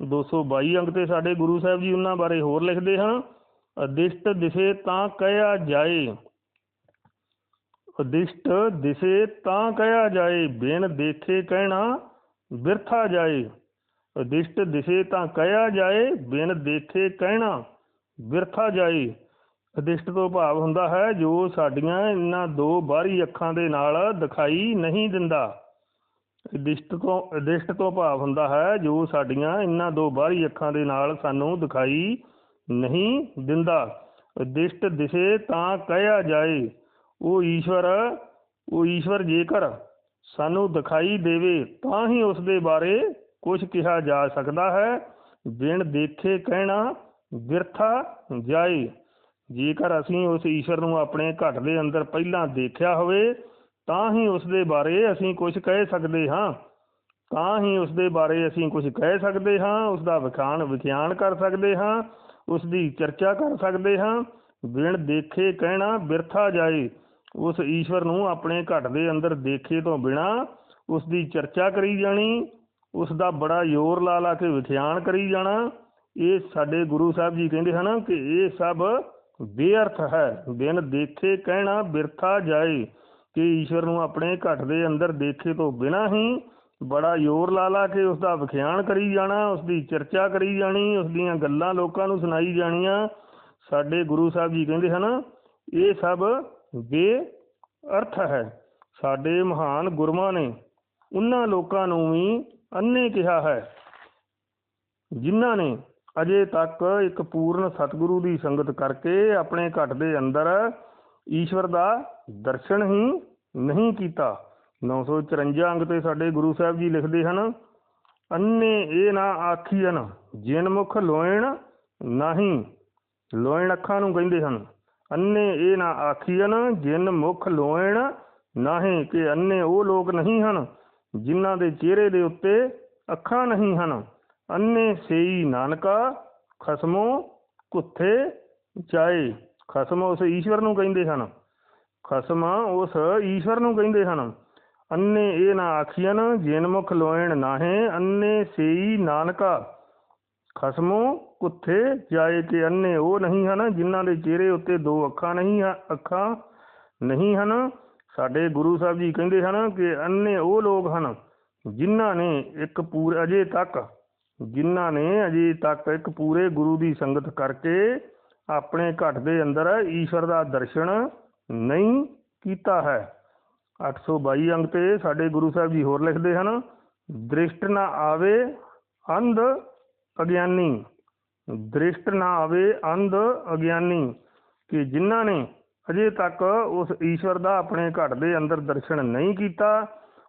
222 ਅੰਕ ਤੇ ਸਾਡੇ ਗੁਰੂ ਸਾਹਿਬ ਜੀ ਉਹਨਾਂ ਬਾਰੇ ਹੋਰ ਲਿਖਦੇ ਹਨ, ਅਦਿਸ਼ਟ ਦਿਸੇ ਤਾਂ ਕਹਿਆ ਜਾਏ। ਅਦਿਸ਼ਟ ਦਿਸੇ ਤਾਂ ਕਹਿਆ ਜਾਏ, ਬਿਨ ਦੇਖੇ ਕਹਿਣਾ ਬਿਰਥਾ ਜਾਏ। ਅਦਿਸ਼ਟ ਦਿਸੇ ਤਾਂ ਕਹਿਆ ਜਾਏ, ਬਿਨ ਦੇਖੇ ਕਹਿਣਾ ਬਿਰਥਾ ਜਾਏ। ਅਦਿਸ਼ਟ ਤੋਂ ਭਾਵ ਹੁੰਦਾ ਹੈ, ਜੋ ਸਾਡੀਆਂ ਇਹਨਾਂ ਦੋ ਬਾਹਰੀ ਅੱਖਾਂ ਦੇ ਨਾਲ ਦਿਖਾਈ ਨਹੀਂ ਦਿੰਦਾ। ਅਦਿਸ਼ਟ ਤੋਂ ਅਦਿਸ਼ਟ ਤੋਂ ਭਾਵ ਹੁੰਦਾ ਹੈ, ਜੋ ਸਾਡੀਆਂ ਇਹਨਾਂ ਦੋ ਬਾਹਰੀ ਅੱਖਾਂ ਦੇ ਨਾਲ ਸਾਨੂੰ ਦਿਖਾਈ ਨਹੀਂ ਦਿੰਦਾ। ਅਦਿਸ਼ਟ ਦਿਸੇ ਤਾਂ ਕਹਿਆ ਜਾਏ ਉਹ ਈਸ਼ਵਰ ਉਹ ਈਸ਼ਵਰ ਜੇਕਰ ਸਾਨੂੰ ਦਿਖਾਈ ਦੇਵੇ ਤਾਂ ਹੀ ਉਸ ਦੇ ਬਾਰੇ ਕੁਝ ਕਿਹਾ ਜਾ ਸਕਦਾ ਹੈ। ਬਿਨ ਦੇਖੇ ਕਹਿਣਾ ਵਿਰਥਾ ਜਾਏ। ਜੇਕਰ ਅਸੀਂ ਉਸ ਈਸ਼ਵਰ ਨੂੰ ਆਪਣੇ ਘਟ ਦੇ ਅੰਦਰ ਪਹਿਲਾਂ ਦੇਖਿਆ ਹੋਵੇ, ਤਾਂ ਹੀ ਉਸ ਦੇ ਬਾਰੇ ਅਸੀਂ ਕੁਝ ਕਹਿ ਸਕਦੇ ਹਾਂ। ਤਾਂ ਹੀ ਉਸ ਦੇ ਬਾਰੇ ਅਸੀਂ ਕੁਝ ਕਹਿ ਸਕਦੇ ਹਾਂ ਉਸ ਦਾ ਵਿਖਾਣ ਵਿਖਿਆਨ ਕਰ ਸਕਦੇ ਹਾਂ ਉਸ ਦੀ ਚਰਚਾ ਕਰ ਸਕਦੇ ਹਾਂ। ਬਿਨ ਦੇਖੇ ਕਹਿਣਾ ਬਿਰਥਾ ਜਾਏ। ਉਸ ਈਸ਼ਵਰ ਨੂੰ ਆਪਣੇ ਘਟ ਦੇ ਅੰਦਰ ਦੇਖੇ ਤੋਂ ਬਿਨਾ ਉਸ ਦੀ ਚਰਚਾ ਕਰੀ ਜਾਣੀ ਉਸ ਦਾ ਬੜਾ ਜ਼ੋਰ ਲਾ ਲਾ ਕੇ ਵਿਖਿਆਨ ਕਰੀ ਜਾਣਾ। ਇਹ ਸਾਡੇ ਗੁਰੂ ਸਾਹਿਬ ਜੀ ਕਹਿੰਦੇ ਹਨ ਕਿ ਇਹ ਸਭ ਬੇਅਰਥ ਹੈ। ਬਿਨ ਦੇਖੇ ਕਹਿਣਾ ਬਿਰਥਾ ਜਾਏ ਕਿ ਈਸ਼ਵਰ ਨੂੰ ਆਪਣੇ ਘਟ ਦੇ ਅੰਦਰ ਦੇਖੇ ਤੋਂ ਬਿਨਾ ਹੀ ਬੜਾ ਜ਼ੋਰ ਲਾ ਲਾ ਕੇ ਉਸ ਦਾ ਵਿਖਿਆਨ ਕਰੀ ਜਾਣਾ ਉਸ ਦੀ ਚਰਚਾ ਕਰੀ ਜਾਣੀ ਉਸ ਦੀਆਂ ਗੱਲਾਂ ਲੋਕਾਂ ਨੂੰ ਸੁਣਾਈ ਜਾਣੀਆਂ। ਸਾਡੇ ਗੁਰੂ ਸਾਹਿਬ ਜੀ ਕਹਿੰਦੇ ਹਨ, ਇਹ ਸਭ ਬੇਅਰਥ ਹੈ, ਸਾਡੇ ਮਹਾਨ ਗੁਰੂਆਂ ਨੇ ਉਹਨਾਂ ਲੋਕਾਂ ਨੂੰ ਵੀ ਅੰਨੇ ਕਿਹਾ ਹੈ, ਜਿਨ੍ਹਾਂ ਨੇ ਅਜੇ ਤੱਕ ਇੱਕ ਪੂਰਨ ਸਤਿਗੁਰੂ ਦੀ ਸੰਗਤ ਕਰਕੇ ਆਪਣੇ ਘਟ ਦੇ ਅੰਦਰ ਈਸ਼ਵਰ ਦਾ ਦਰਸ਼ਨ ਹੀ ਨਹੀਂ ਕੀਤਾ। 954 ਅੰਗ ਤੇ ਸਾਡੇ ਗੁਰੂ ਸਾਹਿਬ ਜੀ ਲਿਖਦੇ ਹਨ ਅੰਨੇ ਇਹ ਨਾ ਆਖੀਨ ਜਿਨ ਮੁਖ ਲੋਇਣ ਨਹੀਂ, ਲੋਇਣ ਅੱਖਾਂ ਨੂੰ ਕਹਿੰਦੇ ਹਨ। ਅੰਨੇ ਇਹ ਨਾ ਆਖੀਨ ਜਿਨ ਮੁਖ ਲੋਇਣ, ਨਹੀਂ ਕਿ ਅੰਨੇ ਉਹ ਲੋਕ ਨਹੀਂ ਹਨ, ਜਿਨ੍ਹਾਂ ਦੇ ਚਿਹਰੇ ਦੇ ਉੱਤੇ ਅੱਖਾਂ ਨਹੀਂ ਹਨ। ਅੰਨੇ ਸੇਈ ਨਾਨਕਾ, ਖਸਮੋ ਕੁੱਥੇ ਜਾਏ। ਖਸਮ ਉਸ ਈਸ਼ਵਰ ਨੂੰ ਕਹਿੰਦੇ ਹਨ। ਖਸਮ ਉਸ ਈਸ਼ਵਰ ਨੂੰ ਕਹਿੰਦੇ ਹਨ। ਅੰਨੇ ਇਹ ਨਾ ਆਖੀਨ ਜਿਨ ਮੁਖ ਲੋਇਣ, ਨਾਹੇ ਅੰਨੇ ਸੇਈ ਨਾਨਕਾ। ਖਸਮੋ ਕੁੱਥੇ ਜਾਏ ਕਿ ਅੰਨੇ ਉਹ ਨਹੀਂ ਹਨ ਜਿਨ੍ਹਾਂ ਦੇ ਚਿਹਰੇ ਉੱਤੇ ਦੋ ਅੱਖਾਂ ਨਹੀਂ ਅੱਖਾਂ ਨਹੀਂ ਹਨ। ਸਾਡੇ ਗੁਰੂ ਸਾਹਿਬ ਜੀ ਕਹਿੰਦੇ ਹਨ ਕਿ ਅੰਨੇ ਉਹ ਲੋਕ ਹਨ ਜਿਨ੍ਹਾਂ ਨੇ ਇੱਕ ਪੂਰੇ ਅਜੇ ਤੱਕ, ਜਿਨ੍ਹਾਂ ਨੇ ਅਜੇ ਤੱਕ ਇੱਕ ਪੂਰੇ ਗੁਰੂ ਦੀ ਸੰਗਤ ਕਰਕੇ ਆਪਣੇ ਘਟ ਦੇ ਅੰਦਰ ਈਸ਼ਵਰ ਦਾ ਦਰਸ਼ਨ ਨਹੀਂ ਕੀਤਾ ਹੈ। 822 ਅੰਗ ਤੇ ਸਾਡੇ ਗੁਰੂ ਸਾਹਿਬ ਜੀ ਹੋਰ ਲਿਖਦੇ ਹਨ, ਦ੍ਰਿਸ਼ਟ ਨਾ ਆਵੇ, ਅੰਧ ਅਗਿਆਨੀ। ਦ੍ਰਿਸ਼ਟ ਨਾ ਆਵੇ ਅੰਧ ਅਗਿਆਨੀ, ਕਿ ਜਿਨ੍ਹਾਂ ਨੇ ਅਜੇ ਤੱਕ ਉਸ ਈਸ਼ਵਰ ਦਾ ਆਪਣੇ ਘਟ ਦੇ ਅੰਦਰ ਦਰਸ਼ਨ ਨਹੀਂ ਕੀਤਾ,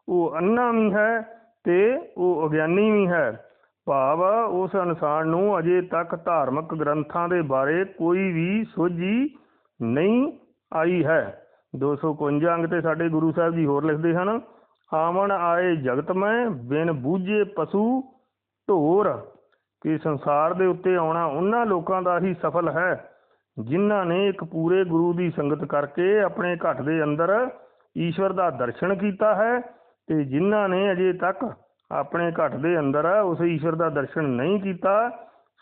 ਉਹ ਅੰਨਾ ਵੀ ਹੈ ਤੇ ਉਹ ਅਗਿਆਨੀ ਵੀ ਹੈ। ਭਾਵ ਉਸ ਇਨਸਾਨ ਨੂੰ ਅਜੇ ਤੱਕ ਧਾਰਮਿਕ ਗ੍ਰੰਥਾਂ ਦੇ ਬਾਰੇ ਕੋਈ ਵੀ ਸੋਝੀ ਨਹੀਂ ਆਈ ਹੈ। 251 ਅੰਗ ਤੇ ਸਾਡੇ ਗੁਰੂ ਸਾਹਿਬ ਜੀ ਹੋਰ ਲਿਖਦੇ ਹਨ, ਆਵਣ ਆਏ ਜਗਤ ਮੈਂ ਬਿਨ ਬੂਝੇ ਪਸ਼ੂ ਢੋਰ। ਕਿ ਸੰਸਾਰ ਦੇ ਉੱਤੇ ਆਉਣਾ ਉਹਨਾਂ ਲੋਕਾਂ ਦਾ ਹੀ ਸਫਲ ਹੈ, ਜਿਨ੍ਹਾਂ ਨੇ ਇੱਕ ਪੂਰੇ ਗੁਰੂ ਦੀ ਸੰਗਤ ਕਰਕੇ ਆਪਣੇ ਘਟ ਦੇ ਅੰਦਰ ਈਸ਼ਵਰ ਦਾ ਦਰਸ਼ਨ ਕੀਤਾ ਹੈ ਤੇ ਜਿਨ੍ਹਾਂ ਨੇ ਅਜੇ ਤੱਕ ਆਪਣੇ ਘਟ ਦੇ ਅੰਦਰ ਉਸ ਈਸ਼ਵਰ ਦਾ ਦਰਸ਼ਨ ਨਹੀਂ ਕੀਤਾ,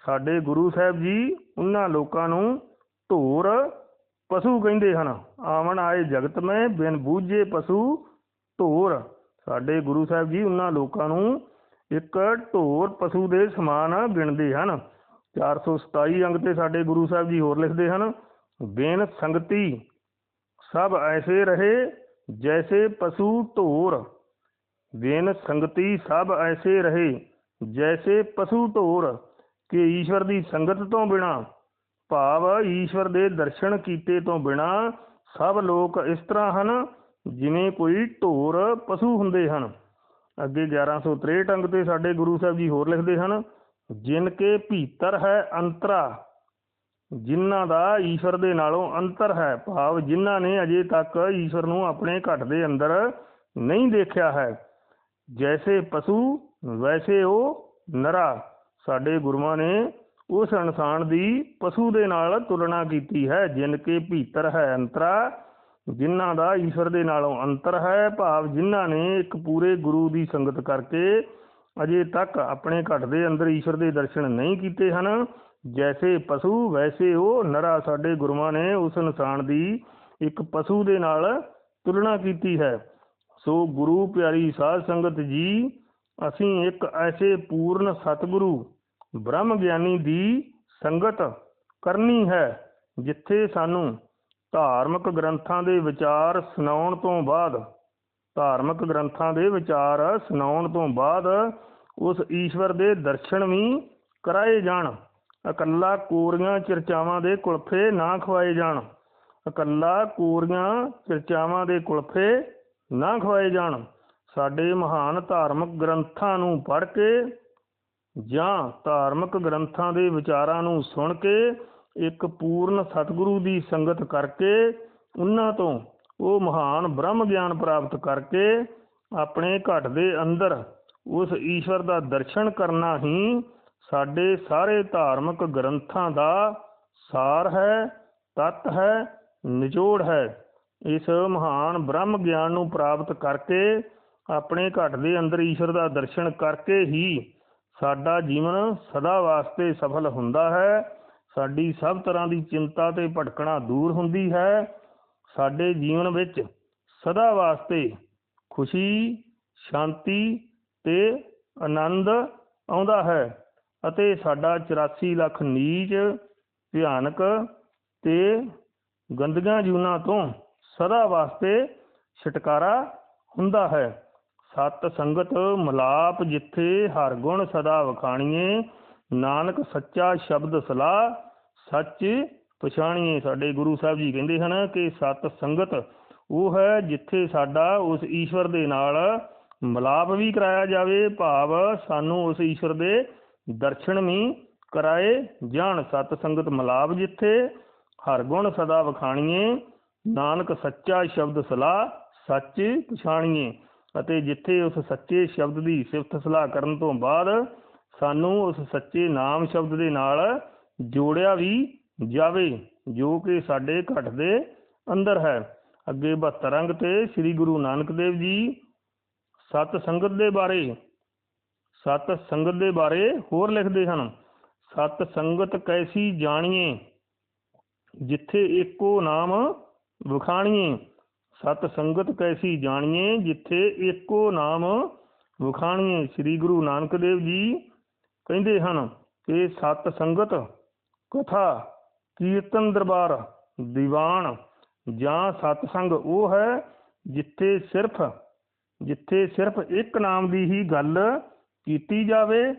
ਸਾਡੇ ਗੁਰੂ ਸਾਹਿਬ ਜੀ ਉਹਨਾਂ ਲੋਕਾਂ ਨੂੰ ਢੋਰ ਪਸ਼ੂ ਕਹਿੰਦੇ ਹਨ, ਆਵਣ ਆਏ ਜਗਤ ਮੈਂ ਬਿਨ ਬੂਝੇ ਪਸ਼ੂ ਢੋਰ। ਸਾਡੇ ਗੁਰੂ ਸਾਹਿਬ ਜੀ ਉਹਨਾਂ ਲੋਕਾਂ ਨੂੰ ਇੱਕ ਢੋਰ ਪਸ਼ੂ ਦੇ ਸਮਾਨ ਗਿਣਦੇ ਹਨ। 427 ਅੰਗ ਤੇ ਸਾਡੇ ਗੁਰੂ ਸਾਹਿਬ ਜੀ ਹੋਰ ਲਿਖਦੇ ਹਨ ਬੇਨ ਸੰਗਤੀ ਸਭ ਐਸੇ ਰਹੇ, ਜੈਸੇ ਪਸ਼ੂ ਢੋਰ। ਬੇਨ ਸੰਗਤੀ ਸਭ ਐਸੇ ਰਹੇ, ਜੈਸੇ ਪਸ਼ੂ ਢੋਰ। ਕਿ ਈਸ਼ਵਰ ਦੀ ਸੰਗਤ ਤੋਂ ਬਿਨਾ, ਭਾਵ ਈਸ਼ਵਰ ਦੇ ਦਰਸ਼ਨ ਕੀਤੇ ਤੋਂ ਬਿਨਾ, ਸਭ ਲੋਕ ਇਸ ਤਰ੍ਹਾਂ ਹਨ, ਜਿਵੇਂ ਕੋਈ ਢੋਰ ਪਸ਼ੂ ਹੁੰਦੇ ਹਨ। ਅੱਗੇ 1163 ਅੰਗ ਤੇ ਸਾਡੇ ਗੁਰੂ ਸਾਹਿਬ ਜੀ ਹੋਰ ਲਿਖਦੇ ਹਨ, ਜਿਨ ਕੇ ਭੀਤਰ ਹੈ ਅੰਤਰਾ, ਜਿਨ੍ਹਾਂ ਦਾ ਈਸ਼ਵਰ ਦੇ ਨਾਲੋਂ ਅੰਤਰ ਹੈ ਭਾਵ ਜਿਨ੍ਹਾਂ ਨੇ ਅਜੇ ਤੱਕ ਈਸ਼ਵਰ ਨੂੰ ਆਪਣੇ ਘਟ ਦੇ ਅੰਦਰ ਨਹੀਂ ਦੇਖਿਆ ਹੈ। ਜੈਸੇ ਪਸ਼ੂ, ਵੈਸੇ ਉਹ ਨਰਾ। ਸਾਡੇ ਗੁਰੂਆਂ ਨੇ ਉਸ ਇਨਸਾਨ ਦੀ ਪਸ਼ੂ ਦੇ ਨਾਲ ਤੁਲਨਾ ਕੀਤੀ ਹੈ, ਜਿਨ ਕੇ ਭੀਤਰ ਹੈ ਅੰਤਰਾ ਜਿਨ੍ਹਾਂ ਦਾ ਈਸ਼ਵਰ ਦੇ ਨਾਲੋਂ ਅੰਤਰ ਹੈ, ਭਾਵ ਜਿਨ੍ਹਾਂ ਨੇ ਇੱਕ ਪੂਰੇ ਗੁਰੂ ਦੀ ਸੰਗਤ ਕਰਕੇ ਅਜੇ ਤੱਕ ਆਪਣੇ ਘਟ ਦੇ ਅੰਦਰ ਈਸ਼ਵਰ ਦੇ ਦਰਸ਼ਨ ਨਹੀਂ ਕੀਤੇ ਹਨ। ਜੈਸੇ ਪਸ਼ੂ, ਵੈਸੇ ਉਹ ਨਰਾ। ਸਾਡੇ ਗੁਰੂਆਂ ਨੇ ਉਸ ਇਨਸਾਨ ਦੀ ਇੱਕ ਪਸ਼ੂ ਦੇ ਨਾਲ ਤੁਲਨਾ ਕੀਤੀ ਹੈ। ਸੋ ਗੁਰੂ ਪਿਆਰੀ ਸਾਧ ਸੰਗਤ ਜੀ, ਅਸੀਂ ਇੱਕ ਐਸੇ ਪੂਰਨ ਸਤਿਗੁਰੂ ਬ੍ਰਹਮ ਗਿਆਨੀ ਦੀ ਸੰਗਤ ਕਰਨੀ ਹੈ, ਜਿੱਥੇ ਸਾਨੂੰ ਧਾਰਮਿਕ ਗ੍ਰੰਥਾਂ ਦੇ ਵਿਚਾਰ ਸੁਣਾਉਣ ਤੋਂ ਬਾਅਦ, ਧਾਰਮਿਕ ਗ੍ਰੰਥਾਂ ਦੇ ਵਿਚਾਰ ਸੁਣਾਉਣ ਤੋਂ ਬਾਅਦ ਉਸ ਈਸ਼ਵਰ ਦੇ ਦਰਸ਼ਨ ਵੀ ਕਰਾਏ ਜਾਣ। ਇਕੱਲਾ ਕੋਰੀਆਂ ਚਰਚਾਵਾਂ ਦੇ ਕੁਲਫੇ ਨਾ ਖਵਾਏ ਜਾਣ। ਇਕੱਲਾ ਕੋਰੀਆਂ ਚਰਚਾਵਾਂ ਦੇ ਕੁਲਫੇ ਨਾ ਖਵਾਏ ਜਾਣ। ਸਾਡੇ ਮਹਾਨ ਧਾਰਮਿਕ ਗ੍ਰੰਥਾਂ ਨੂੰ ਪੜ੍ਹ ਕੇ ਜਾਂ ਧਾਰਮਿਕ ਗ੍ਰੰਥਾਂ ਦੇ ਵਿਚਾਰਾਂ ਨੂੰ ਸੁਣ ਕੇ ਇੱਕ ਪੂਰਨ ਸਤਿਗੁਰੂ ਦੀ ਸੰਗਤ ਕਰਕੇ ਉਹਨਾਂ ਤੋਂ ਉਹ ਮਹਾਨ ਬ੍ਰਹਮ ਗਿਆਨ ਪ੍ਰਾਪਤ ਕਰਕੇ ਆਪਣੇ ਘਟ ਦੇ ਅੰਦਰ ਉਸ ਈਸ਼ਵਰ ਦਾ ਦਰਸ਼ਨ ਕਰਨਾ ਹੀ ਸਾਡੇ ਸਾਰੇ ਧਾਰਮਿਕ ਗ੍ਰੰਥਾਂ ਦਾ ਸਾਰ ਹੈ, ਤਤ ਹੈ, ਨਿਚੋੜ ਹੈ। ਇਸ ਮਹਾਨ ਬ੍ਰਹਮ ਗਿਆਨ ਨੂੰ ਪ੍ਰਾਪਤ ਕਰਕੇ ਆਪਣੇ ਘਟ ਦੇ ਅੰਦਰ ਈਸ਼ਵਰ ਦਾ ਦਰਸ਼ਨ ਕਰਕੇ ਹੀ ਸਾਡਾ ਜੀਵਨ ਸਦਾ ਵਾਸਤੇ ਸਫਲ ਹੁੰਦਾ ਹੈ। ਸਾਡੀ ਸਭ ਤਰ੍ਹਾਂ ਦੀ ਚਿੰਤਾ ਤੇ ਭਟਕਣਾ ਦੂਰ ਹੁੰਦੀ ਹੈ। ਸਾਡੇ ਜੀਵਨ ਵਿੱਚ ਸਦਾ ਵਾਸਤੇ ਖੁਸ਼ੀ, ਸ਼ਾਂਤੀ ਤੇ ਆਨੰਦ ਆਉਂਦਾ ਹੈ ਅਤੇ ਸਾਡਾ 84 ਲੱਖ ਨੀਚ ਭਿਆਨਕ ਤੇ ਗੰਦਗੀਆਂ ਜੂਨਾਂ ਤੋਂ ਸਦਾ ਵਾਸਤੇ ਛੁਟਕਾਰਾ ਹੁੰਦਾ ਹੈ। ਸਤ ਸੰਗਤ ਮਲਾਪ ਜਿੱਥੇ ਹਰ ਗੁਣ ਸਦਾ ਵਖਾਣੀਏ। ਨਾਨਕ ਸੱਚਾ ਸ਼ਬਦ ਸਲਾਹ ਸੱਚ ਪਛਾਣੀਏ। ਸਾਡੇ ਗੁਰੂ ਸਾਹਿਬ ਜੀ ਕਹਿੰਦੇ ਹਨ ਕਿ ਸਤ ਸੰਗਤ ਉਹ ਹੈ ਜਿੱਥੇ ਸਾਡਾ ਉਸ ਈਸ਼ਵਰ ਦੇ ਨਾਲ ਮਲਾਪ ਵੀ ਕਰਾਇਆ ਜਾਵੇ, ਭਾਵ ਸਾਨੂੰ ਉਸ ਈਸ਼ਵਰ ਦੇ ਦਰਸ਼ਨ ਵੀ ਕਰਾਏ ਜਾਣ। ਸਤ ਸੰਗਤ ਮਲਾਪ ਜਿੱਥੇ, ਹਰ ਗੁਣ ਸਦਾ ਵਖਾਣੀਏ। ਨਾਨਕ ਸੱਚਾ ਸ਼ਬਦ ਸਲਾਹ, ਸੱਚ ਪਛਾਣੀਏ। ਅਤੇ ਜਿੱਥੇ ਉਸ ਸੱਚੇ ਸ਼ਬਦ ਦੀ ਸਿਫਤ ਸਲਾਹ ਕਰਨ ਤੋਂ ਬਾਅਦ ਸਾਨੂੰ ਉਸ ਸੱਚੇ ਨਾਮ ਸ਼ਬਦ ਦੇ ਨਾਲ ਜੋੜਿਆ ਵੀ ਜਾਵੇ, ਜੋ ਕਿ ਸਾਡੇ ਘਟ ਦੇ ਅੰਦਰ ਹੈ। ਅੱਗੇ 72 ਅੰਗ ਤੇ ਸ੍ਰੀ ਗੁਰੂ ਨਾਨਕ ਦੇਵ ਜੀ ਸਤ ਸੰਗਤ ਦੇ ਬਾਰੇ, ਸਤ ਸੰਗਤ ਦੇ ਬਾਰੇ ਹੋਰ ਲਿਖਦੇ ਹਨ। ਸਤ ਸੰਗਤ ਕੈਸੀ ਜਾਣੀਏ, ਜਿੱਥੇ ਏਕੋ ਨਾਮ ਵਿਖਾਣੀਏ। ਸਤ ਸੰਗਤ ਕੈਸੀ ਜਾਣੀਏ, ਜਿੱਥੇ ਏਕੋ ਨਾਮ ਵਿਖਾਣੀਏ। ਸ੍ਰੀ ਗੁਰੂ ਨਾਨਕ ਦੇਵ ਜੀ ਕਹਿੰਦੇ ਹਨ ਕਿ ਸਤ ਸੰਗਤ ਕਥਾ, ਕੀਰਤਨ ਦਰਬਾਰ, ਦੀਵਾਨ ਜਾਂ ਸਤਸੰਗ ਉਹ ਹੈ ਜਿੱਥੇ ਸਿਰਫ ਜਿੱਥੇ ਸਿਰਫ ਇੱਕ ਨਾਮ ਦੀ ਹੀ ਗੱਲ ਕੀਤੀ ਜਾਵੇ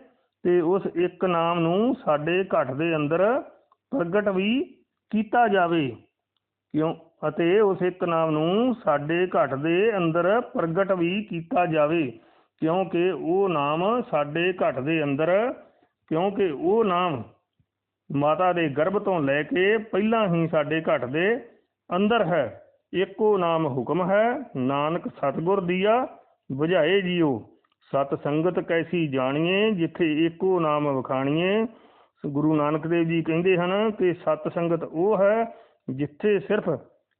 ਤੇ ਉਸ ਇੱਕ ਨਾਮ ਨੂੰ ਸਾਡੇ ਘਟ ਦੇ ਅੰਦਰ ਪ੍ਰਗਟ ਵੀ ਕੀਤਾ ਜਾਵੇ। ਕਿਉਂ? ਅਤੇ ਉਸ ਇੱਕ ਨਾਮ ਨੂੰ ਸਾਡੇ ਘਟ ਦੇ ਅੰਦਰ ਪ੍ਰਗਟ ਵੀ ਕੀਤਾ ਜਾਵੇ, ਕਿਉਂਕਿ ਉਹ ਨਾਮ ਸਾਡੇ ਘਟ ਦੇ ਅੰਦਰ, ਕਿਉਂਕਿ ਉਹ ਨਾਮ ਮਾਤਾ ਦੇ ਗਰਭ ਤੋਂ ਲੈ ਕੇ ਪਹਿਲਾਂ ਹੀ ਸਾਡੇ ਘਟ ਦੇ ਅੰਦਰ ਹੈ। ਏਕੋ ਨਾਮ ਹੁਕਮ ਹੈ, ਨਾਨਕ ਸਤਗੁਰ ਦੀਆ, ਬੁਝਾਏ ਜੀਓ। ਸਤ ਸੰਗਤ ਕੈਸੀ ਜਾਣੀਏ, ਜਿੱਥੇ ਏਕੋ ਨਾਮ ਵਿਖਾਣੀਏ। ਗੁਰੂ ਨਾਨਕ ਦੇਵ ਜੀ ਕਹਿੰਦੇ ਹਨ ਕਿ ਸਤ ਸੰਗਤ ਉਹ ਹੈ, ਜਿੱਥੇ ਸਿਰਫ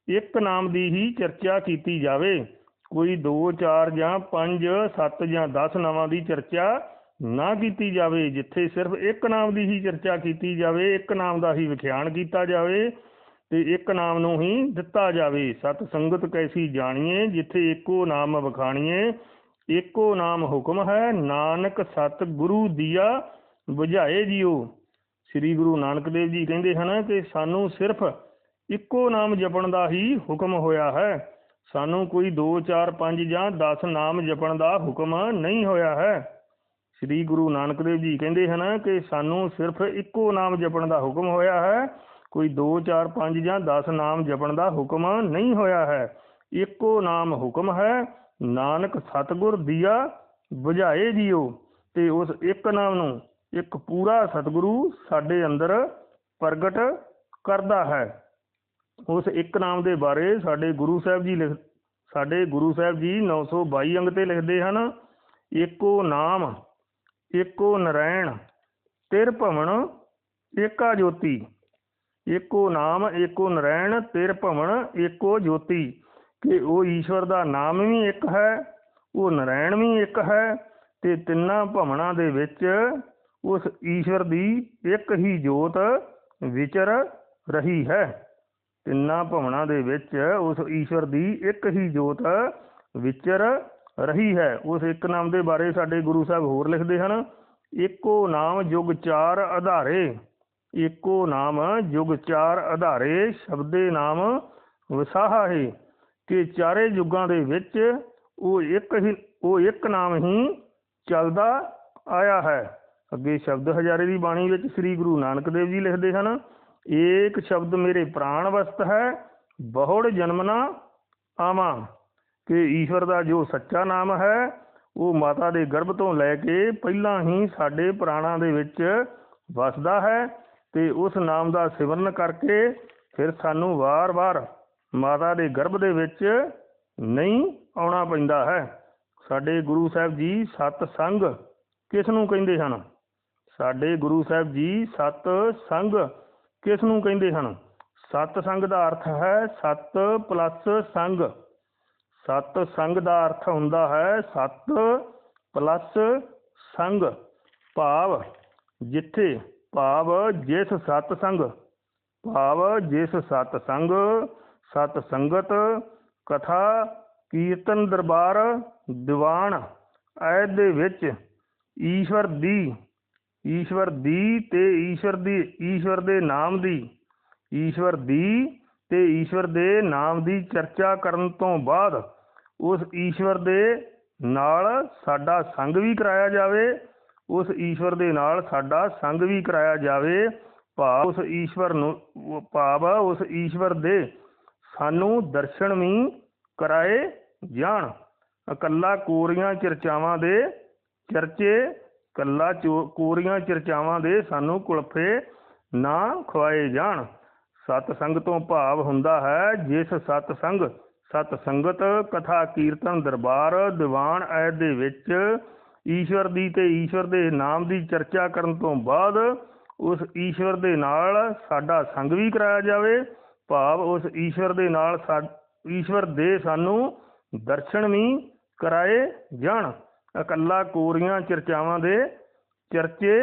ਇੱਕ ਨਾਮ ਦੀ ਹੀ ਚਰਚਾ ਕੀਤੀ ਜਾਵੇ। ਕੋਈ 2 4 ਜਾਂ 5 7 ਜਾਂ 10 ਨਾਵਾਂ ਦੀ ਚਰਚਾ ਨਾ ਕੀਤੀ ਜਾਵੇ, ਜਿੱਥੇ ਸਿਰਫ ਇੱਕ ਨਾਮ ਦੀ ਹੀ ਚਰਚਾ ਕੀਤੀ ਜਾਵੇ, ਇੱਕ ਨਾਮ ਦਾ ਹੀ ਵਿਖਿਆਨ ਕੀਤਾ ਜਾਵੇ ਤੇ ਇੱਕ ਨਾਮ ਨੂੰ ਹੀ ਦਿੱਤਾ ਜਾਵੇ। ਸਤ ਸੰਗਤ ਕੈਸੀ ਜਾਣੀਏ, ਜਿੱਥੇ ਇੱਕੋ ਨਾਮ ਵਿਖਾਣੀਏ, ਇੱਕੋ ਨਾਮ ਹੁਕਮ ਹੈ, ਨਾਨਕ ਸਤ ਗੁਰੂ ਦੀਆ ਬੁਝਾਏ ਜੀਓ। ਸ੍ਰੀ ਗੁਰੂ ਨਾਨਕ ਦੇਵ ਜੀ ਕਹਿੰਦੇ ਹਨ ਕਿ ਸਾਨੂੰ ਸਿਰਫ ਇੱਕੋ ਨਾਮ ਜਪਣ ਦਾ ਹੀ ਹੁਕਮ ਹੋਇਆ ਹੈ। ਸਾਨੂੰ ਕੋਈ 2 4 5 ਜਾਂ 10 ਨਾਮ ਜਪਣ ਦਾ ਹੁਕਮ ਨਹੀਂ ਹੋਇਆ ਹੈ। ਸ੍ਰੀ ਗੁਰੂ ਨਾਨਕ ਦੇਵ ਜੀ ਕਹਿੰਦੇ ਹਨ ਕਿ ਸਾਨੂੰ ਸਿਰਫ ਇੱਕੋ ਨਾਮ ਜਪਣ ਦਾ ਹੁਕਮ ਹੋਇਆ ਹੈ, ਕੋਈ 2 4 5 ਜਾਂ 10 ਨਾਮ ਜਪਣ ਦਾ ਹੁਕਮ ਨਹੀਂ ਹੋਇਆ ਹੈ। ਇੱਕੋ ਨਾਮ ਹੁਕਮ ਹੈ, ਨਾਨਕ ਸਤਗੁਰ ਦੀਆ ਬੁਝਾਏ ਜੀਓ। ਤੇ ਉਸ ਇੱਕ ਨਾਮ ਨੂੰ ਇੱਕ ਪੂਰਾ ਸਤਿਗੁਰੂ ਸਾਡੇ ਅੰਦਰ ਪ੍ਰਗਟ ਕਰਦਾ ਹੈ। ਉਸ ਇੱਕ ਨਾਮ ਦੇ ਬਾਰੇ ਸਾਡੇ ਗੁਰੂ ਸਾਹਿਬ ਜੀ ਲਿਖ, ਸਾਡੇ ਗੁਰੂ ਸਾਹਿਬ ਜੀ 922 ਅੰਗ ਤੇ ਲਿਖਦੇ ਹਨ ਏਕੋ ਨਾਮ ਏਕੋ ਨਰੈਣ, ਤਿਰ ਭਵਨ ਏਕਾ ਜੋਤੀ। ਏਕੋ ਨਾਮ, ਏਕੋ ਨਰੈਣ, ਤਿਰ ਭਵਨ ਏਕੋ ਜੋਤੀ। ਕਿ ਉਹ ਈਸ਼ਵਰ ਦਾ ਨਾਮ ਵੀ ਇੱਕ ਹੈ, ਉਹ ਨਰੈਣ ਵੀ ਇੱਕ ਹੈ, ਤੇ ਤਿੰਨਾਂ ਭਵਨਾਂ ਦੇ ਵਿੱਚ ਉਸ ਈਸ਼ਵਰ ਦੀ ਇੱਕ ਹੀ ਜੋਤ ਵਿਚਰ ਰਹੀ ਹੈ। ਤਿੰਨਾਂ ਭਵਨਾਂ ਦੇ ਵਿੱਚ ਉਸ ਈਸ਼ਵਰ ਦੀ ਇੱਕ ਹੀ ਜੋਤ ਵਿਚਰ ਰਹੀ ਹੈ। ਉਸ ਇੱਕ ਨਾਮ ਦੇ ਬਾਰੇ ਸਾਡੇ ਗੁਰੂ ਸਾਹਿਬ ਹੋਰ ਲਿਖਦੇ ਹਨ, ਇੱਕੋ ਨਾਮ ਯੁਗ ਚਾਰ ਆਧਾਰੇ ਇੱਕੋ ਨਾਮ ਯੁਗ ਚਾਰ ਆਧਾਰੇ ਸ਼ਬਦੇ ਨਾਮ ਵਸਾਹਾ ਹੈ ਕਿ ਚਾਰੇ ਯੁੱਗਾਂ ਦੇ ਵਿੱਚ ਉਹ ਇੱਕ ਹੀ, ਉਹ ਇੱਕ ਨਾਮ ਹੀ ਚੱਲਦਾ ਆਇਆ ਹੈ। ਅੱਗੇ ਸ਼ਬਦ ਹਜ਼ਾਰੇ ਦੀ ਬਾਣੀ ਵਿੱਚ ਸ੍ਰੀ ਗੁਰੂ ਨਾਨਕ ਦੇਵ ਜੀ ਲਿਖਦੇ ਹਨ, ਏਕ ਸ਼ਬਦ ਮੇਰੇ ਪ੍ਰਾਣ ਵਸਤ ਹੈ, ਬਹੁੜ ਜਨਮਨਾ ਆਵਾਂ। ਕਿ ਈਸ਼ਵਰ ਦਾ ਜੋ ਸੱਚਾ ਨਾਮ ਹੈ, ਉਹ ਮਾਤਾ ਦੇ ਗਰਭ ਤੋਂ ਲੈ ਕੇ ਪਹਿਲਾਂ ਹੀ ਸਾਡੇ ਪ੍ਰਾਣਾਂ ਦੇ ਵਿੱਚ ਵਸਦਾ ਹੈ ਤੇ ਉਸ ਨਾਮ ਦਾ ਸਿਮਰਨ ਕਰਕੇ ਫਿਰ ਸਾਨੂੰ ਵਾਰ-ਵਾਰ ਮਾਤਾ ਦੇ ਗਰਭ ਦੇ ਵਿੱਚ ਨਹੀਂ ਆਉਣਾ ਪੈਂਦਾ ਹੈ। ਸਾਡੇ ਗੁਰੂ ਸਾਹਿਬ ਜੀ ਸਤ ਸੰਗ ਕਿਸ ਨੂੰ ਕਹਿੰਦੇ ਹਨ? ਸਾਡੇ ਗੁਰੂ ਸਾਹਿਬ ਜੀ ਸਤ ਸੰਗ ਕਿਸ ਨੂੰ ਕਹਿੰਦੇ ਹਨ? ਸਤ ਸੰਗ ਦਾ ਅਰਥ ਹੈ ਸਤ ਪਲੱਸ ਸੰਗ। ਸਤ ਸੰਗ ਦਾ ਅਰਥ ਹੁੰਦਾ ਹੈ ਸਤ ਪਲੱਸ ਸੰਗ, ਭਾਵ ਜਿੱਥੇ ਭਾਵ ਜਿਸ ਸਤ ਸੰਗ, ਭਾਵ ਜਿਸ ਸਤ ਸੰਗ, ਸਤ ਸੰਗਤ, ਕਥਾ, ਕੀਰਤਨ, ਦਰਬਾਰ, ਦੀਵਾਨ ਐਦ ਦੇ ਵਿੱਚ ਈਸ਼ਵਰ ਦੀ ਈਸ਼ਵਰ ਦੀ ਤੇ ਈਸ਼ਵਰ ਦੀ, ਈਸ਼ਵਰ ਦੇ ਨਾਮ ਦੀ, ਈਸ਼ਵਰ ਦੀ ਤੇ ਈਸ਼ਵਰ ਦੇ ਨਾਮ ਦੀ ਚਰਚਾ ਕਰਨ ਤੋਂ ਬਾਅਦ ਉਸ ਈਸ਼ਵਰ ਦੇ ਨਾਲ ਸਾਡਾ ਸੰਗ ਵੀ ਕਰਾਇਆ ਜਾਵੇ, ਉਸ ਈਸ਼ਵਰ ਦੇ ਨਾਲ ਸਾਡਾ ਸੰਗ ਵੀ ਕਰਾਇਆ ਜਾਵੇ। ਭਾਵ ਉਸ ਈਸ਼ਵਰ ਨੂੰ, ਭਾਵ ਉਸ ਈਸ਼ਵਰ ਦੇ ਸਾਨੂੰ ਦਰਸ਼ਨ ਵੀ ਕਰਾਏ ਜਾਣ। ਇਕੱਲਾ ਕੋਰੀਆਂ ਚਰਚਾਵਾਂ ਦੇ ਚਰਚੇ ਕੱਲਾ ਕੋਰੀਆਂ ਚਰਚਾਵਾਂ ਦੇ ਸਾਨੂੰ ਕੁਲਫੇ ਨਾ ਖਵਾਏ ਜਾਣ। ਸਤ ਸੰਗ ਤੋਂ ਭਾਵ ਹੁੰਦਾ ਹੈ, ਜਿਸ ਸਤ ਸੰਗ ਸਤ ਸੰਗਤ ਕਥਾ ਕੀਰਤਨ ਦਰਬਾਰ ਦੀਵਾਨ ਐਦ ਦੇ ਵਿੱਚ ਈਸ਼ਵਰ ਦੀ ਤੇ ਈਸ਼ਵਰ ਦੇ ਨਾਮ ਦੀ ਚਰਚਾ ਕਰਨ ਤੋਂ ਬਾਅਦ ਉਸ ਈਸ਼ਵਰ ਦੇ ਨਾਲ ਸਾਡਾ ਸੰਗ ਵੀ ਕਰਾਇਆ ਜਾਵੇ। ਭਾਵ ਉਸ ਈਸ਼ਵਰ ਦੇ ਨਾਲ ਈਸ਼ਵਰ ਦੇ ਸਾਨੂੰ ਦਰਸ਼ਨ ਵੀ ਕਰਾਏ ਜਾਣ। ਇਕੱਲਾ ਕੋਰੀਆਂ ਚਰਚਾਵਾਂ ਦੇ ਚਰਚੇ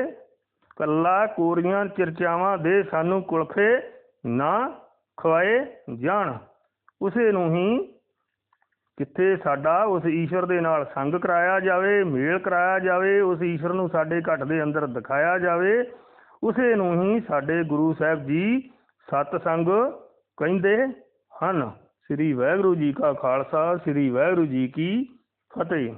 ਕੱਲਾ ਕੋਰੀਆਂ ਚਰਚਾਵਾਂ ਦੇ ਸਾਨੂੰ ਕੁਲਫੇ ਨਾ ਖਵਾਏ ਜਾਣ। ਉਸੇ ਨੂੰ ਹੀ ਕਿੱਥੇ ਸਾਡਾ ਉਸ ਈਸ਼ਵਰ ਦੇ ਨਾਲ ਸੰਗ ਕਰਾਇਆ ਜਾਵੇ, ਮੇਲ ਕਰਾਇਆ ਜਾਵੇ, ਉਸ ਈਸ਼ਵਰ ਨੂੰ ਸਾਡੇ ਘਟ ਦੇ ਅੰਦਰ ਦਿਖਾਇਆ ਜਾਵੇ, ਉਸੇ ਨੂੰ ਹੀ ਸਾਡੇ ਗੁਰੂ ਸਾਹਿਬ ਜੀ ਸਤ ਸੰਗ ਕਹਿੰਦੇ ਹਨ। ਸ੍ਰੀ ਵਾਹਿਗੁਰੂ ਜੀ ਕਾ ਖਾਲਸਾ, ਸ੍ਰੀ ਵਾਹਿਗੁਰੂ ਜੀ ਕੀ ਫਤਿਹ।